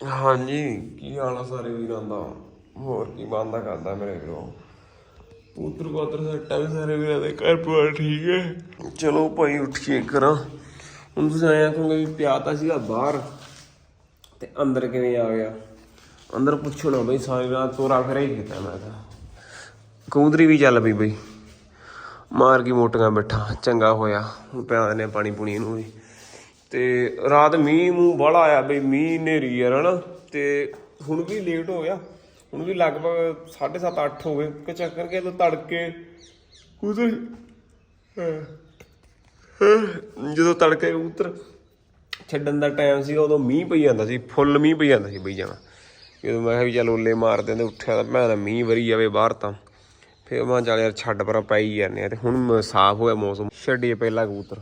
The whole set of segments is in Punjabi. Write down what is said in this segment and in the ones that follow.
ਹਾਂਜੀ ਕੀ ਹਾਲ ਆ ਸਾਰੇ ਵੀਰਾਂ ਦਾ? ਹੋਰ ਕੀ ਬੰਦਾ ਕਰਦਾ ਮੇਰੇ ਵੀਰੋ ਪੁੱਤਰ ਪਾਤਰ ਸੱਟਾ ਵੀ ਸਾਰੇ ਵੀਰਾਂ ਦੇ ਘਰ ਪਰਿਵਾਰ ਠੀਕ ਹੈ? ਚਲੋ ਭਾਈ ਉੱਠੀਏ ਕਰਾਂ ਹੁਣ ਤੁਸੀਂ ਆਇਆ ਕਹੋਗੇ ਵੀ ਪਿਆ ਤਾਂ ਸੀਗਾ ਬਾਹਰ ਤੇ ਅੰਦਰ ਕਿਵੇਂ ਆ ਗਿਆ? ਅੰਦਰ ਪੁੱਛੋ ਨਾ ਬਈ ਸਾਰੀ ਰਾਤ ਤੋਰਾ ਫਿਰ ਹੀ ਕੀਤਾ ਮੈਂ ਤਾਂ। ਕਬੂਤਰੀ ਵੀ ਚੱਲ ਪਈ ਬਈ। ਮਾਰ ਕੀ ਮੋਟੀਆਂ ਬੈਠਾ ਚੰਗਾ ਹੋਇਆ। ਹੁਣ ਪਿਆ ਹਾਂ ਪਾਣੀ ਪੂਣੀ ਇਹਨੂੰ ਵੀ। ਤੇ ਰਾਤ ਮੀਂਹ ਮੂੰਹ ਬੜਾ ਆਇਆ ਬਈ, ਮੀਂਹ ਨੇਰੀ ਯਾਰ ਹਨਾ ਤੇ ਹੁਣ ਵੀ ਲੇਟ ਹੋ ਗਿਆ ਹੁਣ ਵੀ ਲਗਭਗ 7:30 8 ਹੋ ਗਏ ਕਿ ਚੱਕਰ ਕੇ ਤਾਂ ਤੜਕੇ ਉਧਰ ਜਦੋਂ ਤੜਕੇ ਉਤਰ ਛੱਡਣ ਦਾ ਟਾਈਮ ਸੀਗਾ ਉਦੋਂ ਮੀਂਹ ਪਈ ਜਾਂਦਾ ਸੀ। ਫੁੱਲ ਮੀਂਹ ਪਈ ਜਾਂਦਾ ਸੀ ਬਈ ਜਾਣਾ। ਜਦੋਂ ਮੈਂ ਕਿਹਾ ਵੀ ਚੱਲ ਓਲੇ ਮਾਰਦੇ ਤੇ ਉੱਠਿਆ ਤਾਂ ਭੈਣ ਮੀਂਹ ਵਰੀ ਜਾਵੇ ਬਾਹਰ ਤਾਂ। ਫਿਰ ਮੈਂ ਕਿਹਾ ਚੱਲ ਯਾਰ ਛੱਡ ਪਰਾਂ ਪਾਈ ਜਾਂਦੇ ਆ। ਤੇ ਹੁਣ ਸਾਫ਼ ਹੋਇਆ ਮੌਸਮ। ਛੱਡੀਏ ਪਹਿਲਾਂ ਕਬੂਤਰ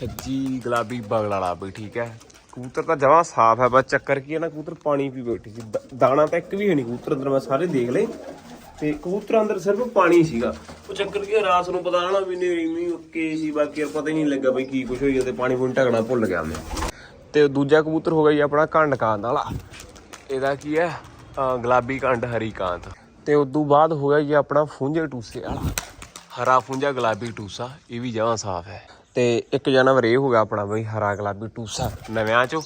ਸੱਜੀ ਗੁਲਾਬੀ ਬਗਲ ਵਾਲਾ ਬਈ ਠੀਕ ਹੈ। ਕਬੂਤਰ ਤਾਂ ਜਮਾਂ ਸਾਫ਼ ਹੈ ਬਸ ਚੱਕਰ ਕੀ ਹੈ ਨਾ ਕਬੂਤਰ ਪਾਣੀ ਪੀ ਬੈਠੀ ਸੀ। ਦ- ਦਾਣਾ ਤਾਂ ਇੱਕ ਵੀ ਹੈ ਨਹੀਂ ਕਬੂਤਰ ਅੰਦਰ ਮੈਂ ਸਾਰੇ ਦੇਖ ਲਏ। ਤੇ ਕਬੂਤਰਾਂ ਅੰਦਰ ਸਿਰਫ ਪਾਣੀ ਸੀਗਾ। ਉਹ ਚੱਕਰ ਕੀ ਹੈ, ਰਾਤ ਨੂੰ ਪਤਾ ਨਾ ਵੀ ਨੇਰੀ ਮੀਂਹ ਓਕੇ ਸੀ ਬਾਕੀ ਯਾਰ ਪਤਾ ਹੀ ਨਹੀਂ ਲੱਗਾ ਬਈ ਕੀ ਕੁਝ ਹੋਈ ਤੇ ਪਾਣੀ ਪੂਣੀ ਢਕਣਾ ਭੁੱਲ ਗਿਆ ਮੈਂ। ਤੇ ਦੂਜਾ ਕਬੂਤਰ ਹੋ ਗਿਆ ਜੀ ਆਪਣਾ ਕੰਡਕਾਂਤ ਵਾਲਾ। ਇਹਦਾ ਕੀ ਹੈ ਅਹ ਗੁਲਾਬੀ ਕੰਡ ਹਰੀ ਕਾਂਤ ਤੇ ਤੋਂ ਬਾਅਦ ਹੋ ਗਿਆ ਜੀ ਆਪਣਾ ਫੁੰਝੇ ਟੂਸੇ ਵਾਲਾ। ਹਰਾ ਫੁੰਝਾ ਗੁਲਾਬੀ ਟੂਸਾ ਇਹ ਵੀ ਜਮਾਂ ਸਾਫ਼ ਹੈ। ਤੇ ਇੱਕ ਜਾਨਵਰ ਇਹ ਹੋ ਗਿਆ ਆਪਣਾ ਬਈ ਹਰਾ ਗੁਲਾਬੀ ਟੂਸਾ ਨਵਿਆਂ ਚੋਂ।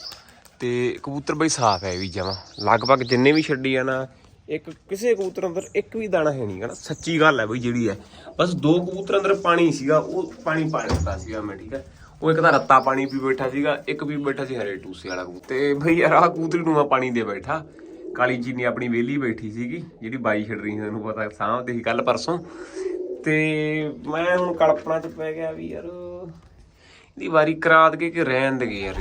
ਤੇ ਕਬੂਤਰ ਬਈ ਸਾਫ਼ ਹੈ ਵੀ ਜਮਾਂ। ਲਗਭਗ ਜਿੰਨੇ ਵੀ ਛੱਡੀ ਆ ਨਾ ਇੱਕ ਕਿਸੇ ਕਬੂਤਰ ਅੰਦਰ ਇੱਕ ਵੀ ਦਾਣਾ ਹੈ ਨਹੀਂ ਹਨਾ ਸੱਚੀ ਗੱਲ ਹੈ ਬਈ ਜਿਹੜੀ ਹੈ। ਬਸ ਦੋ ਕਬੂਤਰ ਅੰਦਰ ਪਾਣੀ ਸੀਗਾ, ਉਹ ਪਾਣੀ ਪਾ ਦਿੱਤਾ ਸੀਗਾ ਮੈਂ, ਠੀਕ ਹੈ। ਉਹ ਇੱਕ ਤਾਂ ਰੱਤਾ ਪਾਣੀ ਪੀ ਬੈਠਾ ਸੀਗਾ, ਇੱਕ ਵੀ ਬੈਠਾ ਸੀ ਹਰੇ ਟੂਸੇ ਵਾਲਾ ਕਬੂਤਰ। ਤੇ ਬਈ ਯਾਰ ਆਹ ਕਬੂਤਰੀ ਨੂੰ ਮੈਂ ਪਾਣੀ ਦੇ ਬੈਠਾ। ਕਾਲੀ ਜੀ ਨੇ ਆਪਣੀ ਵੇਲੀ ਬੈਠੀ ਸੀਗੀ, ਜਿਹੜੀ ਬਾਈ ਛੱਡ ਰਹੀ ਸੀ, ਤੈਨੂੰ ਪਤਾ ਸਾਹਮਣੇ ਸੀ ਕੱਲ ਪਰਸੋਂ। ਤੇ ਮੈਂ ਹੁਣ ਕਲਪਨਾ ਚ ਪੈ ਗਿਆ ਵੀ ਯਾਰ ਇਹਦੀ ਵਾਰੀ ਕਰਾ ਦਗੇ ਕਿ ਰਹਿਣ ਦਗੇ ਯਾਰ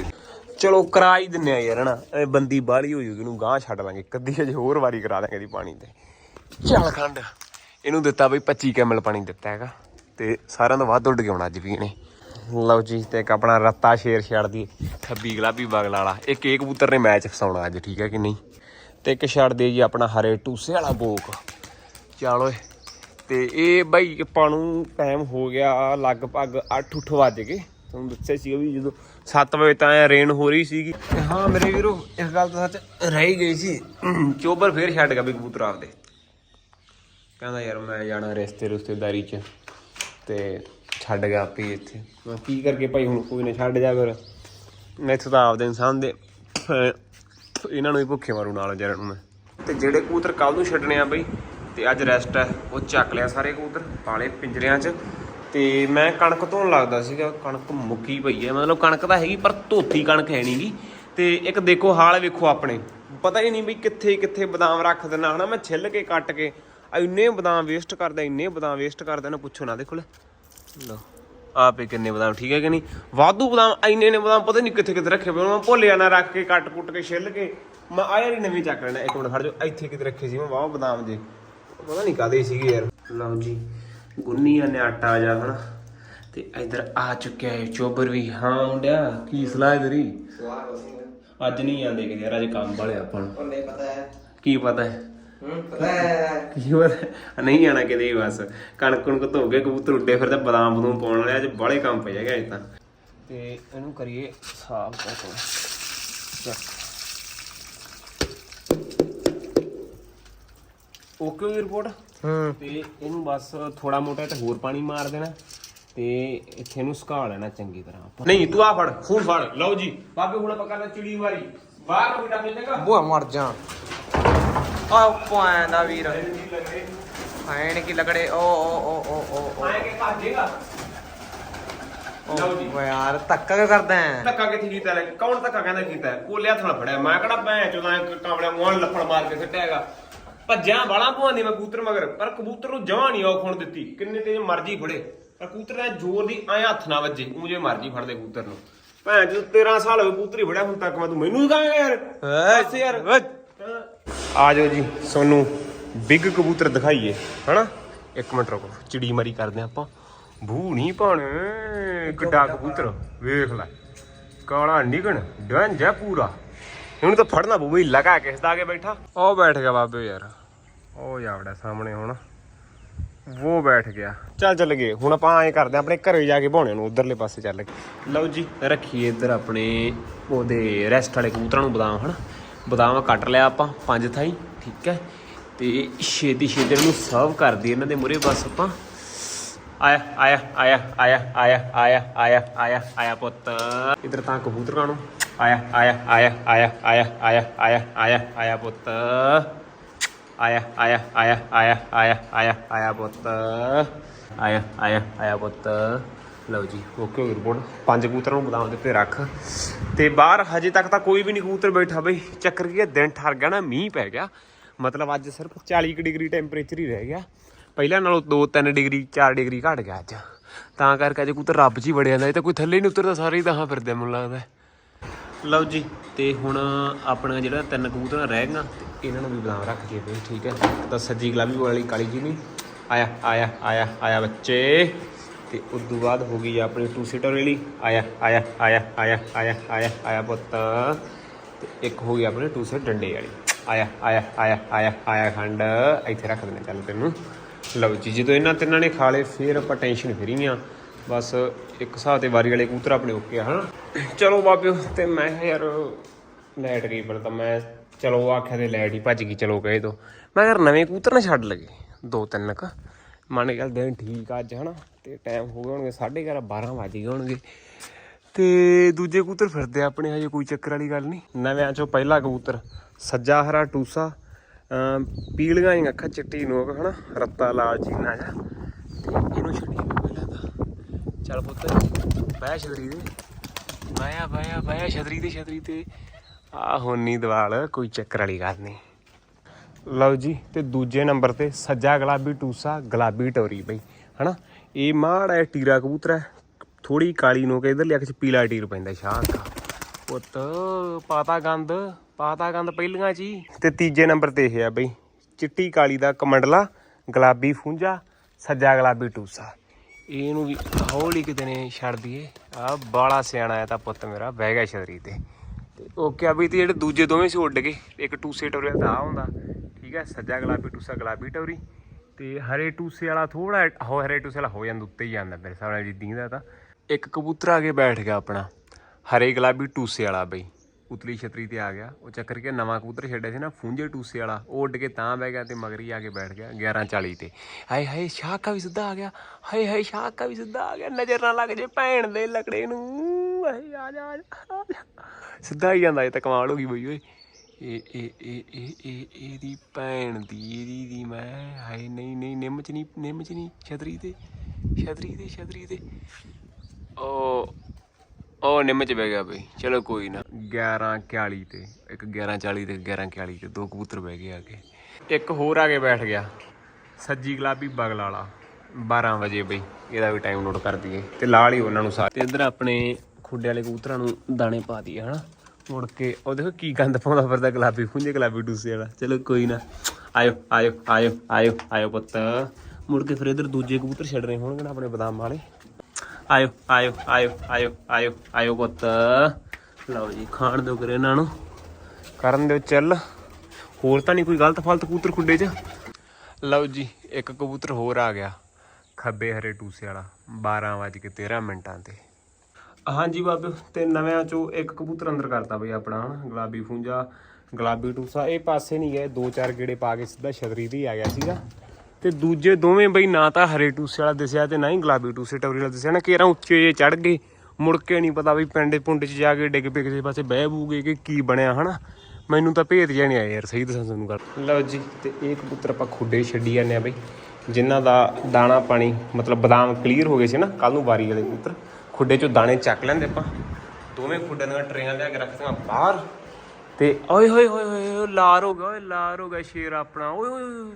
ਚਲੋ ਕਰਾ ਹੀ ਦਿੰਨੇ ਆ ਯਾਰ, ਹਨਾ? ਇਹ ਬੰਦੀ ਬਾਹਲੀ ਹੋ ਜੂਗੀ ਇਹਨੂੰ ਗਾਂ ਛੱਡ ਲਾਂਗੇ ਕਦੀ ਅਜੇ ਹੋਰ ਵਾਰੀ ਕਰਾ ਦਾਂਗੇ ਇਹਦੀ ਪਾਣੀ ਤੇ। ਚੱਲ ਖੰਡ, ਇਹਨੂੰ ਦਿੱਤਾ ਬਈ 25 ਕੈਮਲ ਪਾਣੀ ਦਿੱਤਾ ਹੈਗਾ, ਤੇ ਸਾਰਿਆਂ ਤੋਂ ਵੱਧ ਉੱਡ ਕੇ ਆਉਣਾ ਅੱਜ ਵੀ ਇਹਨੇ। ਲਓ ਜੀ, ਤੇ ਇੱਕ ਆਪਣਾ ਰੱਤਾ ਸ਼ੇਰ ਛੱਡ ਛੱਡਦੀ ਥੱਬੀ ਗੁਲਾਬੀ ਬਗਲ ਵਾਲਾ ਇੱਕ ਇੱਕ ਕਬੂਤਰ ਨੇ ਮੈਚ ਫਸਾਉਣਾ ਅੱਜ, ਠੀਕ ਹੈ ਕਿ ਨਹੀਂ? ਤੇ ਇੱਕ ਛੱਡ ਦੇ ਜੀ ਆਪਣਾ ਹਰੇ ਟੂਸੇ ਵਾਲਾ ਬੋਕ। ਚੱਲ ਓਏ, ਤੇ ਇਹ ਬਾਈ ਆਪਾਂ ਨੂੰ ਟਾਈਮ ਹੋ ਗਿਆ, ਲਗਭਗ 8:30 ਵੱਜ ਗਏ। ਤੁਹਾਨੂੰ ਦੱਸਿਆ ਸੀ ਵੀ ਜਦੋਂ 7 ਵਜੇ ਤਾਂ ਰੇਨ ਹੋ ਰਹੀ ਸੀਗੀ। ਹਾਂ ਮੇਰੇ ਵੀਰੋ, ਇਸ ਗੱਲ ਤਾਂ ਸੱਚ ਰਹਿ ਹੀ ਗਈ ਸੀ। ਚੋਬਰ ਫੇਰ ਛੱਡ ਗਿਆ ਵੀ ਕਬੂਤਰ ਆਪਦੇ। ਕਹਿੰਦਾ ਯਾਰ ਮੈਂ ਜਾਣਾ ਰਿਸ਼ਤੇ ਰਿਸ਼ਤੇਦਾਰੀ ਚ, ਤੇ ਛੱਡ ਗਿਆ ਆਪੇ ਇੱਥੇ। ਮੈਂ ਕੀ ਕਰਕੇ ਭਾਈ ਹੁਣ ਕੋਈ ਨਾ ਛੱਡ ਜਾ ਫਿਰ। ਮੈਂ ਇੱਥੇ ਤਾਂ ਆਪਦੇ ਇਨਸਾਨ ਦੇ ਇਹਨਾਂ ਨੂੰ ਹੀ ਭੁੱਖੇ ਮਾਰੂ ਨਾਲ ਜਰਾਂ ਨੂੰ ਮੈਂ। ਤੇ ਜਿਹੜੇ ਕਬੂਤਰ ਕੱਲ ਨੂੰ ਛੱਡਣੇ ਆ ਬਈ, ਤੇ ਅੱਜ ਰੈਸਟ ਹੈ, ਉਹ ਚੱਕ ਲਿਆ ਸਾਰੇ ਕਬੂਤਰ, ਪਾਲੇ ਪਿੰਜਰਿਆਂ 'ਚ। ਤੇ ਮੈਂ ਕਣਕ ਧੋਣ ਲੱਗਦਾ ਸੀਗਾ, ਕਣਕ ਮੁੱਕੀ ਪਈ ਹੈ। ਮਤਲਬ ਕਣਕ ਤਾਂ ਹੈਗੀ, ਪਰ ਧੋਤੀ ਕਣਕ ਹੈ ਨਹੀਂਗੀ। ਤੇ ਇੱਕ ਦੇਖੋ ਹਾਲ ਵੇਖੋ ਆਪਣੇ। ਪਤਾ ਹੀ ਨਹੀਂ ਵੀ ਕਿੱਥੇ ਕਿੱਥੇ ਬਦਾਮ ਰੱਖ ਦੇਣਾ ਹਨਾ। ਮੈਂ ਛਿੱਲ ਕੇ ਕੱਟ ਕੇ ਇੰਨੇ ਬਦਾਮ ਵੇਸਟ ਕਰਦਾ, ਇੰਨੇ ਬਦਾਮ ਵੇਸਟ ਕਰਦਾ ਨਾ ਪੁੱਛੋ ਨਾ ਦੇਖੋ ਲੈ। ਲੋ ਆਪੇ ਕਿੰਨੇ ਬਦਾਮ, ਠੀਕ ਹੈ ਕਿ ਨਹੀਂ? ਵਾਧੂ ਬਦਾਮ, ਇੰਨੇ ਨੇ ਬਦਾਮ ਪਤਾ ਨਹੀਂ ਕਿੱਥੇ ਕਿੱਥੇ ਰੱਖੇ ਪਏ ਮੈਂ ਭੁੱਲਿਆ ਨਾ ਰੱਖ ਕੇ, ਕੱਟ ਕੁੱਟ ਕੇ, ਛਿੱਲ ਕੇ। ਮੈਂ ਆ ਯਾਰ ਨਵੀਂ ਚੱਕ ਲੈਣਾ। ਇੱਕ ਮਿੰਟ ਖੜ ਜਾਓ, ਇੱਥੇ ਕਿਤੇ ਰੱਖੇ ਸੀ ਮੈਂ, ਵਾਹ ਬਦਾਮ ਜੇ। ਪਤਾ ਨਹੀਂ ਕਾਦੇ ਸੀਗੇ ਯਾਰ। ਲਓ ਜੀ ਗੁੰਨੀਆਂ ਨੇ ਆਟਾ ਜਾ ਹਨਾ। ਤੇ ਇਧਰ ਆ ਚੁੱਕਿਆ ਹੈ ਚੋਬਰ ਵੀ। ਹਾਂ ਮੁੰਡਿਆ ਕੀ ਸਲਾਹ ਹੈ ਤੇਰੀ? ਅੱਜ ਨਹੀਂ ਆਂਦੇ ਕਿ ਯਾਰ ਅੱਜ ਕੰਮ ਵਾਲੇ ਆਪਾਂ ਨੂੰ। ਪਤਾ ਹੈ। ਕੀ ਪਤਾ ਹੈ? ਕੀ ਪਤਾ ਨਹੀਂ ਆਣਾ ਕਿਤੇ ਬਸ। ਕਣਕ ਕਣਕ ਧੋ ਕੇ ਕਬੂਤਰ ਉੱਡੇ ਫਿਰਦੇ ਬਦਾਮ ਬਦੂਮ ਪਾਉਣ ਵਾਲੇ ਅੱਜ ਬੜੇ ਕੰਮ ਪਏ ਹੈਗੇ ਅੱਜ ਤਾਂ। ਤੇ ਇਹਨੂੰ ਕਰੀਏ ਸਾਫ਼ ਕਰੋ ਚੱਕ। ਓਕੇ ਦੀ ਰਿਪੋਰਟ ਹੂੰ। ਤੇ ਇਹਨੂੰ ਬਸ ਥੋੜਾ ਮੋਟਾ ਤੇ ਹੋਰ ਪਾਣੀ ਮਾਰ ਦੇਣਾ ਤੇ ਇੱਥੇ ਨੂੰ ਸੁਕਾ ਲੈਣਾ ਚੰਗੀ ਤਰ੍ਹਾਂ ਆਪਾਂ। ਨਹੀਂ ਤੂੰ ਆ ਫੜ ਫੂਨ ਫੜ। ਲਓ ਜੀ ਬਾਬੇ ਹੁਣ ਆਪਾਂ ਕਰਨਾ ਚਿੜੀ ਵਾਰੀ। ਬਾਹਰ ਨੂੰ ਬਿਟਾ ਮਿਲੇਗਾ। ਬੂਆ ਮਰ ਜਾ। ਆ ਪੁਆਂਦਾ ਵੀਰ। ਐਨ ਕੀ ਲਗੜੇ? ਓ ਓ ਓ ਓ ਓ ਓ। ਆਏ ਕਿ ਭਾਜੇਗਾ ਲਓ ਜੀ। ਓ ਯਾਰ ਧੱਕਾ ਕਿਉਂ ਕਰਦਾ ਹੈ ਧੱਕਾ ਕਿੱਥੇ ਕੀਤਾ ਲੈ? ਕੌਣ ਧੱਕਾ ਕਹਿੰਦਾ ਕੀਤਾ? ਹੈ? ਕੋਲਿਆ ਥਾਂ ਫੜਿਆ। ਮੈਂ ਕਿਹੜਾ ਭੈਣ ਚੋਦਾ ਕਾਮੜਿਆ ਮੂੰਹ ਨਾਲ ਲੱਫੜ ਮਾਰ ਕੇ ਸਿੱਟਿਆ ਹੈਗਾ। ਭੱਜਿਆ ਬਾਲਾ ਭਵਾਨੀ ਮੈਂ ਕਬੂਤਰ ਮਗਰ ਪਰ ਕਬੂਤਰ ਨੂੰ ਜਮਾਂ ਨਹੀਂ ਔਖ ਹੁਣ ਦਿੱਤੀ। ਕਿੰਨੇ ਤੇਜ਼ ਮਰਜ਼ੀ ਫੜੇ। ਪਰ ਕਬੂਤਰ ਨੇ ਜ਼ੋਰ ਦੀ ਐ ਹੱਥ ਨਾ ਵੱਜੇ ਉਹ ਜੇ ਮਰਜ਼ੀ ਫੜਦੇ ਕਬੂਤਰ ਨੂੰ। ਭੈਣ ਚੋ 13 ਸਾਲ ਹੋਏ ਕਬੂਤਰ ਹੀ ਫੜਿਆ ਹੁਣ ਤੱਕ ਮੈਂ ਤੂੰ ਮੈਨੂੰ ਹੀ ਕਹਾਂਗਾ ਯਾਰ। ਬਸ ਯਾਰ। ਆ ਜਾਓ ਜੀ ਸੋਨੂੰ ਬਿਗ ਕਬੂਤਰ ਦਿਖਾਈਏ ਹਨਾ? ਇੱਕ ਮਿੰਟ ਰੁਕੋ ਚਿੜੀ ਮਰੀ ਕਰਦੇ ਆਪਾਂ। ਭੂ ਨਹੀਂ ਪਾਣੇ ਕਿੱਡਾ ਕਬੂਤਰ। ਵੇਖ ਲੈ ਕਾਲਾ ਨਿਗਣ ਡੰਜਾ ਪੂਰਾ। ਇਹਨੂੰ ਤਾਂ ਫੜਨਾ ਪਊ ਬਈ ਲਗਾ ਕਿਸ ਦਾ ਕੇ ਬੈਠਾ। ਉਹ ਬੈਠ ਗਿਆ ਬਾਬੇ ਯਾਰ। ਉਹ ਜਾਵੜਾ ਸਾਹਮਣੇ ਹੁਣ ਉਹ ਬੈਠ ਗਿਆ ਚੱਲ ਚੱਲ ਗਏ ਹੁਣ ਆਪਾਂ ਐਂ ਕਰਦੇ ਆਂ ਆਪਣੇ ਘਰੇ ਜਾ ਕੇ ਭਾਉਣੇ ਨੂੰ ਉਧਰਲੇ ਪਾਸੇ ਚੱਲ ਗਏ ਲਓ ਜੀ ਰੱਖੀਏ ਇੱਧਰ ਆਪਣੇ ਉਹਦੇ ਰੈਸਟ ਵਾਲੇ ਕਬੂਤਰਾਂ ਨੂੰ ਬਦਾਮ ਹਨਾ ਬਦਾਮ ਕੱਟ ਲਿਆ ਆਪਾਂ ਪੰਜ ਥਾਈ ਠੀਕ ਹੈ ਤੇ ਛੇਤੀ ਛੇਤੀ ਨੂੰ ਸਰਵ ਕਰ ਦਈਏ ਇਹਨਾਂ ਦੇ ਮੂਰੇ ਬਸ ਆਪਾਂ ਆਇਆ ਆਇਆ ਆਇਆ ਆਇਆ ਆਇਆ ਆਇਆ ਆਇਆ ਆਇਆ ਆਇਆ ਪੁੱਤ ਇਧਰ ਤਾਂ ਕਬੂਤਰਾਂ ਨੂੰ ਆਇਆ ਆਇਆ ਆਇਆ ਆਇਆ ਆਇਆ ਆਇਆ ਆਇਆ ਆਇਆ ਆਇਆ ਪੁੱਤ ਆਇਆ ਆਇਆ ਆਇਆ ਆਇਆ ਆਇਆ ਆਇਆ ਆਇਆ ਪੁੱਤ। ਆਇਆ ਆਇਆ ਆਇਆ ਪੁੱਤ। ਲਓ ਜੀ, ਓਕੇ ਰਿਪੋਰਟ। ਪੰਜ ਕਬੂਤਰਾਂ ਨੂੰ ਬਦਾਮ ਦੇ ਉੱਤੇ ਰੱਖ। ਤੇ ਬਾਹਰ ਹਜੇ ਤੱਕ ਤਾਂ ਕੋਈ ਵੀ ਨਹੀਂ ਕਬੂਤਰ ਬੈਠਾ ਬਈ। ਚੱਕਰ ਕੀ ਹੈ, ਦਿਨ ਠਰ ਗਿਆ ਨਾ, ਮੀਂਹ ਪੈ ਗਿਆ। ਮਤਲਬ ਅੱਜ ਸਿਰਫ 40 ਕੁ ਡਿਗਰੀ ਟੈਂਪਰੇਚਰ ਹੀ ਰਹਿ ਗਿਆ। ਪਹਿਲਾਂ ਨਾਲੋਂ 2-3 ਡਿਗਰੀ 4 ਡਿਗਰੀ ਘਟ ਗਿਆ ਅੱਜ। ਤਾਂ ਕਰਕੇ ਅੱਜ ਕਬੂਤਰ ਰੱਬ 'ਚ ਹੀ ਵੜਿਆ ਜਾਂਦਾ। ਇਹ ਤਾਂ ਕੋਈ ਥੱਲੇ ਨਹੀਂ ਉਤਰਦਾ, ਸਾਰੇ ਹੀ ਤਾਂ ਫਿਰਦੇ ਮੈਨੂੰ ਲੱਗਦਾ। ਲਓ ਜੀ, ਤੇ ਹੁਣ ਆਪਣਾ ਜਿਹੜਾ ਤਿੰਨ ਕਬੂਤਰਾਂ ਰਹਿ ਗਈਆਂ ਇਹਨਾਂ ਨੂੰ ਵੀ ਬਦਾਮ ਰੱਖ ਕੇ ਬਈ ਠੀਕ ਹੈ ਤਾਂ ਸੱਜੀ ਗੁਲਾਬੀ ਵਾਲੀ ਕਾਲੀ ਜੀ ਨਹੀਂ ਆਇਆ ਆਇਆ ਆਇਆ ਆਇਆ ਬੱਚੇ ਤੇ ਉਸ ਤੋਂ ਬਾਅਦ ਹੋ ਗਈ ਆਪਣੀ ਟੂ ਸੀਟਰ ਵਾਲੀ ਆਇਆ ਆਇਆ ਆਇਆ ਆਇਆ ਆਇਆ ਆਇਆ ਆਇਆ ਪੁੱਤ ਤੇ ਇੱਕ ਹੋ ਗਈ ਆਪਣੀ ਟੂ ਸੀਟ ਡੰਡੇ ਵਾਲੀ ਆਇਆ ਆਇਆ ਆਇਆ ਆਇਆ ਆਇਆ ਖੰਡ ਇੱਥੇ ਰੱਖ ਦਿੰਦੇ ਚੱਲ ਤੈਨੂੰ ਲਓ ਜੀ ਜਦੋਂ ਇਹਨਾਂ ਤਿੰਨਾਂ ਨੇ ਖਾ ਲਏ ਫਿਰ ਆਪਾਂ ਟੈਨਸ਼ਨ ਫਰੀ ਆ ਬਸ ਇੱਕ ਹਿਸਾਬ ਤੇ ਵਾਰੀ ਵਾਲੇ ਕੂਤਰ ਆਪਣੇ ਓਕੇ ਆ ਹਨਾ ਚਲੋ ਬਾਪਿਓ ਤੇ ਮੈਂ ਯਾਰ ਲਾਈਟ ਗਈ ਪਰ ਤਾਂ ਮੈਂ ਚਲੋ ਆਖਿਆ ਤੇ ਲੈਟ ਹੀ ਭੱਜ ਗਈ, ਚਲੋ ਕਹੇ ਦੋ ਮੈਂ ਯਾਰ ਨਵੇਂ ਕਬੂਤਰ ਨਾ ਛੱਡ ਲਗੇ, ਦੋ ਤਿੰਨ ਕ। ਮੰਨ ਕੇ ਚੱਲ ਦਿਨ ਠੀਕ ਆ ਅੱਜ, ਹਨਾ। ਤੇ ਟਾਈਮ ਹੋ ਗਏ ਹੋਣਗੇ 11:30 12 ਵੱਜ ਗਏ ਹੋਣਗੇ। ਤੇ ਦੂਜੇ ਕਬੂਤਰ ਫਿਰਦੇ ਆਪਣੇ, ਹਜੇ ਕੋਈ ਚੱਕਰ ਵਾਲੀ ਗੱਲ ਨਹੀਂ। ਨਵਿਆਂ ਚੋਂ ਪਹਿਲਾ ਕਬੂਤਰ, ਸੱਜਾ ਹਰਾ ਟੂਸਾ, ਅਮ, ਪੀਲੀਆਂ ਜਿਹੀਆਂ ਅੱਖਾਂ, ਚਿੱਟੀ ਨੋਕ, ਹਨਾ। ਰੱਤਾ ਲਾਲ ਚੀਨਾ ਜਾ ਤੇ ਇਹਨੂੰ ਛੱਡੀ ਪਹਿਲਾਂ ਤਾਂ। ਚੱਲ ਪੁੱਤ, ਬਹਿ ਛਤਰੀ ਦੇ। ਬਾਇਆ ਬਾਇਆ ਬਾਇਆ ਛਤਰੀ ਦੇ ਛਤਰੀ ਤੇ। ਆ ਹੋਨੀ ਦਿਵਾਲ ਕੋਈ ਚੱਕਰ ਵਾਲੀ ਗੱਲ ਨਹੀਂ। ਲਓ ਜੀ, ਤੇ ਦੂਜੇ ਨੰਬਰ ਤੇ ਸੱਜਾ ਗੁਲਾਬੀ ਟੂਸਾ, ਗੁਲਾਬੀ ਟੋਰੀ ਬਈ, ਹਨਾ? ਇਹ ਮਾੜਾ ਜਿਹਾ ਟੀਰਾ ਕਬੂਤਰ ਹੈ ਥੋੜੀ ਕਾਲੀ ਨੂੰ ਨੋਕ ਇਧਰਲੀ ਲਿਆ ਕੇ ਪੀਲਾ ਟੀਰ ਪੈਂਦਾ ਸ਼ਾਹ ਦਾ ਪੁੱਤ, ਪਾਤਾ ਗੰਦ ਪਾਤਾ ਗੰਦ ਪਹਿਲੀਆਂ 'ਚ ਹੀ। ਤੇ ਤੀਜੇ ਨੰਬਰ ਤੇ ਇਹ ਆ ਬਈ, ਚਿੱਟੀ ਕਾਲੀ ਦਾ ਕਮੰਡਲਾ, ਗੁਲਾਬੀ ਫੂੰਜਾ, ਸੱਜਾ ਗੁਲਾਬੀ ਟੂਸਾ। ਇਹਨੂੰ ਵੀ ਹੌਲੀ ਕਿਤੇ ਨੇ ਛੱਡ ਦਈਏ। ਆ ਬਾਲਾ ਸਿਆਣਾ ਹੈ ਤਾਂ ਪੁੱਤ ਮੇਰਾ, ਬਹਿ ਗਿਆ ਸ਼ਰੀਰ ਤੇ। ਤੇ ਓਕੇ ਆ ਵੀ ਤੇ ਜਿਹੜੇ ਦੂਜੇ ਦੋਵੇਂ ਸੀ ਉੱਡ ਗਏ। ਇੱਕ ਟੂਸੇ ਟੋਰਿਆ ਤਾਂ ਆ ਹੁੰਦਾ, ਠੀਕ ਹੈ, ਸੱਜਾ ਗੁਲਾਬੀ, ਟੂਸਾ ਗੁਲਾਬੀ ਟੋਰੀ। ਤੇ ਹਰੇ ਟੂਸੇ ਵਾਲਾ ਥੋੜਾ ਹੋ ਹਰੇ ਟੂਸੇ ਵਾਲਾ ਹੋ ਜਾਂਦਾ, ਉੱਤੇ ਹੀ ਜਾਂਦਾ ਮੇਰੇ ਹਿਸਾਬ ਨਾਲ ਜੀ ਦੀਂਦਾ ਤਾਂ। ਇੱਕ ਕਬੂਤਰ ਆ ਕੇ ਬੈਠ ਗਿਆ ਆਪਣਾ, ਹਰੇ ਗੁਲਾਬੀ ਟੂਸੇ ਵਾਲਾ ਬਈ। ਉਤਲੀ ਛਤਰੀ ਤੇ ਆ ਗਿਆ। ਉਹ ਚੱਕਰ ਕੇ ਨਵਾਂ ਕਬੂਤਰ ਛੱਡਿਆ ਸੀ ਨਾ ਫੁੰਜੇ ਟੂਸੇ ਵਾਲਾ। ਉਹ ਉੱਡ ਕੇ ਤਾਂ ਬਹਿ ਗਿਆ ਤੇ ਮਗਰੀ ਆ ਕੇ ਬੈਠ ਗਿਆ 11:40 ਤੇ। ਹਾਏ ਹਾਏ ਸ਼ਾਕਾ ਵੀ ਸਿੱਧਾ ਆ ਗਿਆ। ਹਾਏ ਹਾਏ ਸ਼ਾਕਾ ਵੀ ਸਿੱਧਾ ਆ ਗਿਆ। ਨਜ਼ਰ ਨਾ ਲੱਗ ਜੇ ਭੈਣ ਦੇ ਲਕੜੇ ਨੂੰ। ਹਾਏ ਆ ਜਾ ਆ ਜਾ, ਸਿੱਧਾ ਹੀ ਜਾਂਦਾ ਇਹ ਤਾਂ ਕਮਾਲ ਹੋ ਗਈ ਬਈ ਓਏ। ਇਹ ਇਹ ਇਹ ਇਹ ਇਹ ਇਹਦੀ ਭੈਣ ਦੀ ਇਹਦੀ ਦੀ ਮੈਂ ਹਾਏ ਨਹੀਂ ਨਹੀਂ ਨਿੰਮ ਚ ਨਹੀਂ ਨਿੰਮ ਚ ਨਹੀਂ ਛਤਰੀ ਤੇ ਛਤਰੀ ਤੇ ਛਤਰੀ ਤੇ। ਓ ਉਹ ਨਿੰਮ ਚ ਬਹਿ ਗਿਆ ਬਈ। ਚਲੋ ਕੋਈ ਨਾ। 11:41 ਤੇ ਇੱਕ 11:40 ਤੇ 11:41 ਤੇ ਦੋ ਕਬੂਤਰ ਬਹਿ ਗਏ ਆ ਕੇ ਇੱਕ ਹੋਰ ਆ ਕੇ ਬੈਠ ਗਿਆ। ਸੱਜੀ ਗੁਲਾਬੀ ਬਗਲ ਵਾਲਾ 12 ਵਜੇ ਬਈ ਇਹਦਾ ਵੀ ਟਾਈਮ ਨੋਟ ਕਰ ਦਈਏ। ਤੇ ਲਾਲ ਹੀ ਉਹਨਾਂ ਨੂੰ ਸਾਰੇ ਤੇ ਇਧਰ ਆਪਣੇ ਖੁੱਡੇ ਵਾਲੇ ਕਬੂਤਰਾਂ ਨੂੰ ਦਾਣੇ ਪਾ ਦਈਏ ਹਨਾ? ਮੁੜ ਕੇ ਉਹ ਦੇਖੋ ਕੀ ਗੰਦ ਪਾਉਂਦਾ ਫਿਰਦਾ ਗੁਲਾਬੀ ਖੁੰਝੇ ਗੁਲਾਬੀ ਟੂਸੇ ਵਾਲਾ। ਚਲੋ ਕੋਈ ਨਾ। ਆਇਓ ਆਇਓ ਆਇਓ ਆਇਓ ਆਇਓ ਪੁੱਤ। ਮੁੜ ਕੇ ਫਿਰ ਇਧਰ ਦੂਜੇ ਕਬੂਤਰ ਛੱਡਣੇ ਹੋਣਗੇ ਨਾ ਆਪਣੇ ਬਦਾਮ ਵਾਲੇ। ਆਇਓ ਆਇਓ ਆਇਓ ਆਇਓ ਆਇਓ ਆਇਓ ਪੁੱਤ। ਲਓ ਜੀ, ਖਾਣ ਦਿਓ ਕਰੇ ਇਹਨਾਂ ਨੂੰ। ਕਰਨ ਦਿਓ ਚੱਲ। ਹੋਰ ਤਾਂ ਨਹੀਂ ਕੋਈ ਗਲਤ ਫਲਤ ਕਬੂਤਰ ਖੁੱਡੇ 'ਚ? ਲਓ ਜੀ, ਇੱਕ ਕਬੂਤਰ ਹੋਰ ਆ ਗਿਆ। ਖੱਬੇ ਹਰੇ ਟੂਸੇ ਵਾਲਾ 12 ਵੱਜ ਕੇ 13 ਮਿੰਟਾਂ ਤੇ। ਹਾਂਜੀ ਬਾਬੇ ਤੇ ਨਵਿਆਂ ਚੋਂ ਇੱਕ ਕਬੂਤਰ ਅੰਦਰ ਕਰਤਾ ਬਈ ਆਪਣਾ ਗੁਲਾਬੀ ਫੂੰਜਾ, ਗੁਲਾਬੀ ਟੂਸਾ। ਇਹ ਪਾਸੇ ਨਹੀਂ ਗਏ, ਦੋ ਚਾਰ ਗੇੜੇ ਪਾ ਕੇ ਸਿੱਧਾ ਛਤਰੀ ਤੇ ਆ ਗਿਆ ਸੀਗਾ। ਤੇ ਦੂਜੇ ਦੋਵੇਂ ਬਈ ਨਾ ਤਾਂ ਹਰੇ ਟੂਸੇ ਵਾਲਾ ਦਿਸਿਆ ਤੇ ਨਾ ਹੀ ਗੁਲਾਬੀ ਟੂਸੇ ਟੌਰੀ ਵਾਲਾ ਦਿਸਿਆ। ਨਾ ਕੇਰਾਂ ਉੱਚੇ ਜੇ ਚੜ ਗਏ, ਮੁੜ ਕੇ ਨਹੀਂ ਪਤਾ ਵੀ ਪਿੰਡ ਪੁੰਡ ਚ ਜਾ ਕੇ ਡਿੱਗ ਪਏ, ਕਿਸੇ ਪਾਸੇ ਬਹਿ ਬੂਗੇ ਕਿ ਕੀ ਬਣਿਆ, ਹਨਾ? ਮੈਨੂੰ ਤਾਂ ਭੇਤ ਜਿਹਾ ਨਹੀਂ ਆਇਆ ਯਾਰ, ਸਹੀ ਦੱਸਾਂ ਤੁਹਾਨੂੰ ਗੱਲ। ਲਓ ਜੀ, ਤੇ ਇਹ ਕਬੂਤਰ ਆਪਾਂ ਖੁੱਡੇ ਛੱਡੀ ਜਾਂਦੇ ਆ ਬਈ, ਜਿਨ੍ਹਾਂ ਦਾ ਦਾਣਾ ਪਾਣੀ, ਮਤਲਬ ਬਦਾਮ ਕਲੀਅਰ ਹੋ ਗਏ ਸੀ ਨਾ ਕੱਲ ਨੂੰ ਵਾਰੀ ਵਾਲੇ ਕਬੂਤਰ। ਖੁੱਡੇ ਚੋਂ ਦਾਣੇ ਚੱਕ ਲੈਂਦੇ ਆਪਾਂ। ਦੋਵੇਂ ਖੁੱਡਿਆਂ ਦੀਆਂ ਟਰੇਆਂ ਲਿਆ ਕੇ ਰੱਖਦੀਆਂ ਬਾਹਰ। ਤੇ ਓਏ ਹੋਏ ਹੋਏ ਹੋਏ ਲਾਰ ਹੋ ਗਿਆ, ਓਏ ਲਾਰ ਹੋ ਗਿਆ ਸ਼ੇਰ ਆਪਣਾ। ਓਏ ਹੋਏ।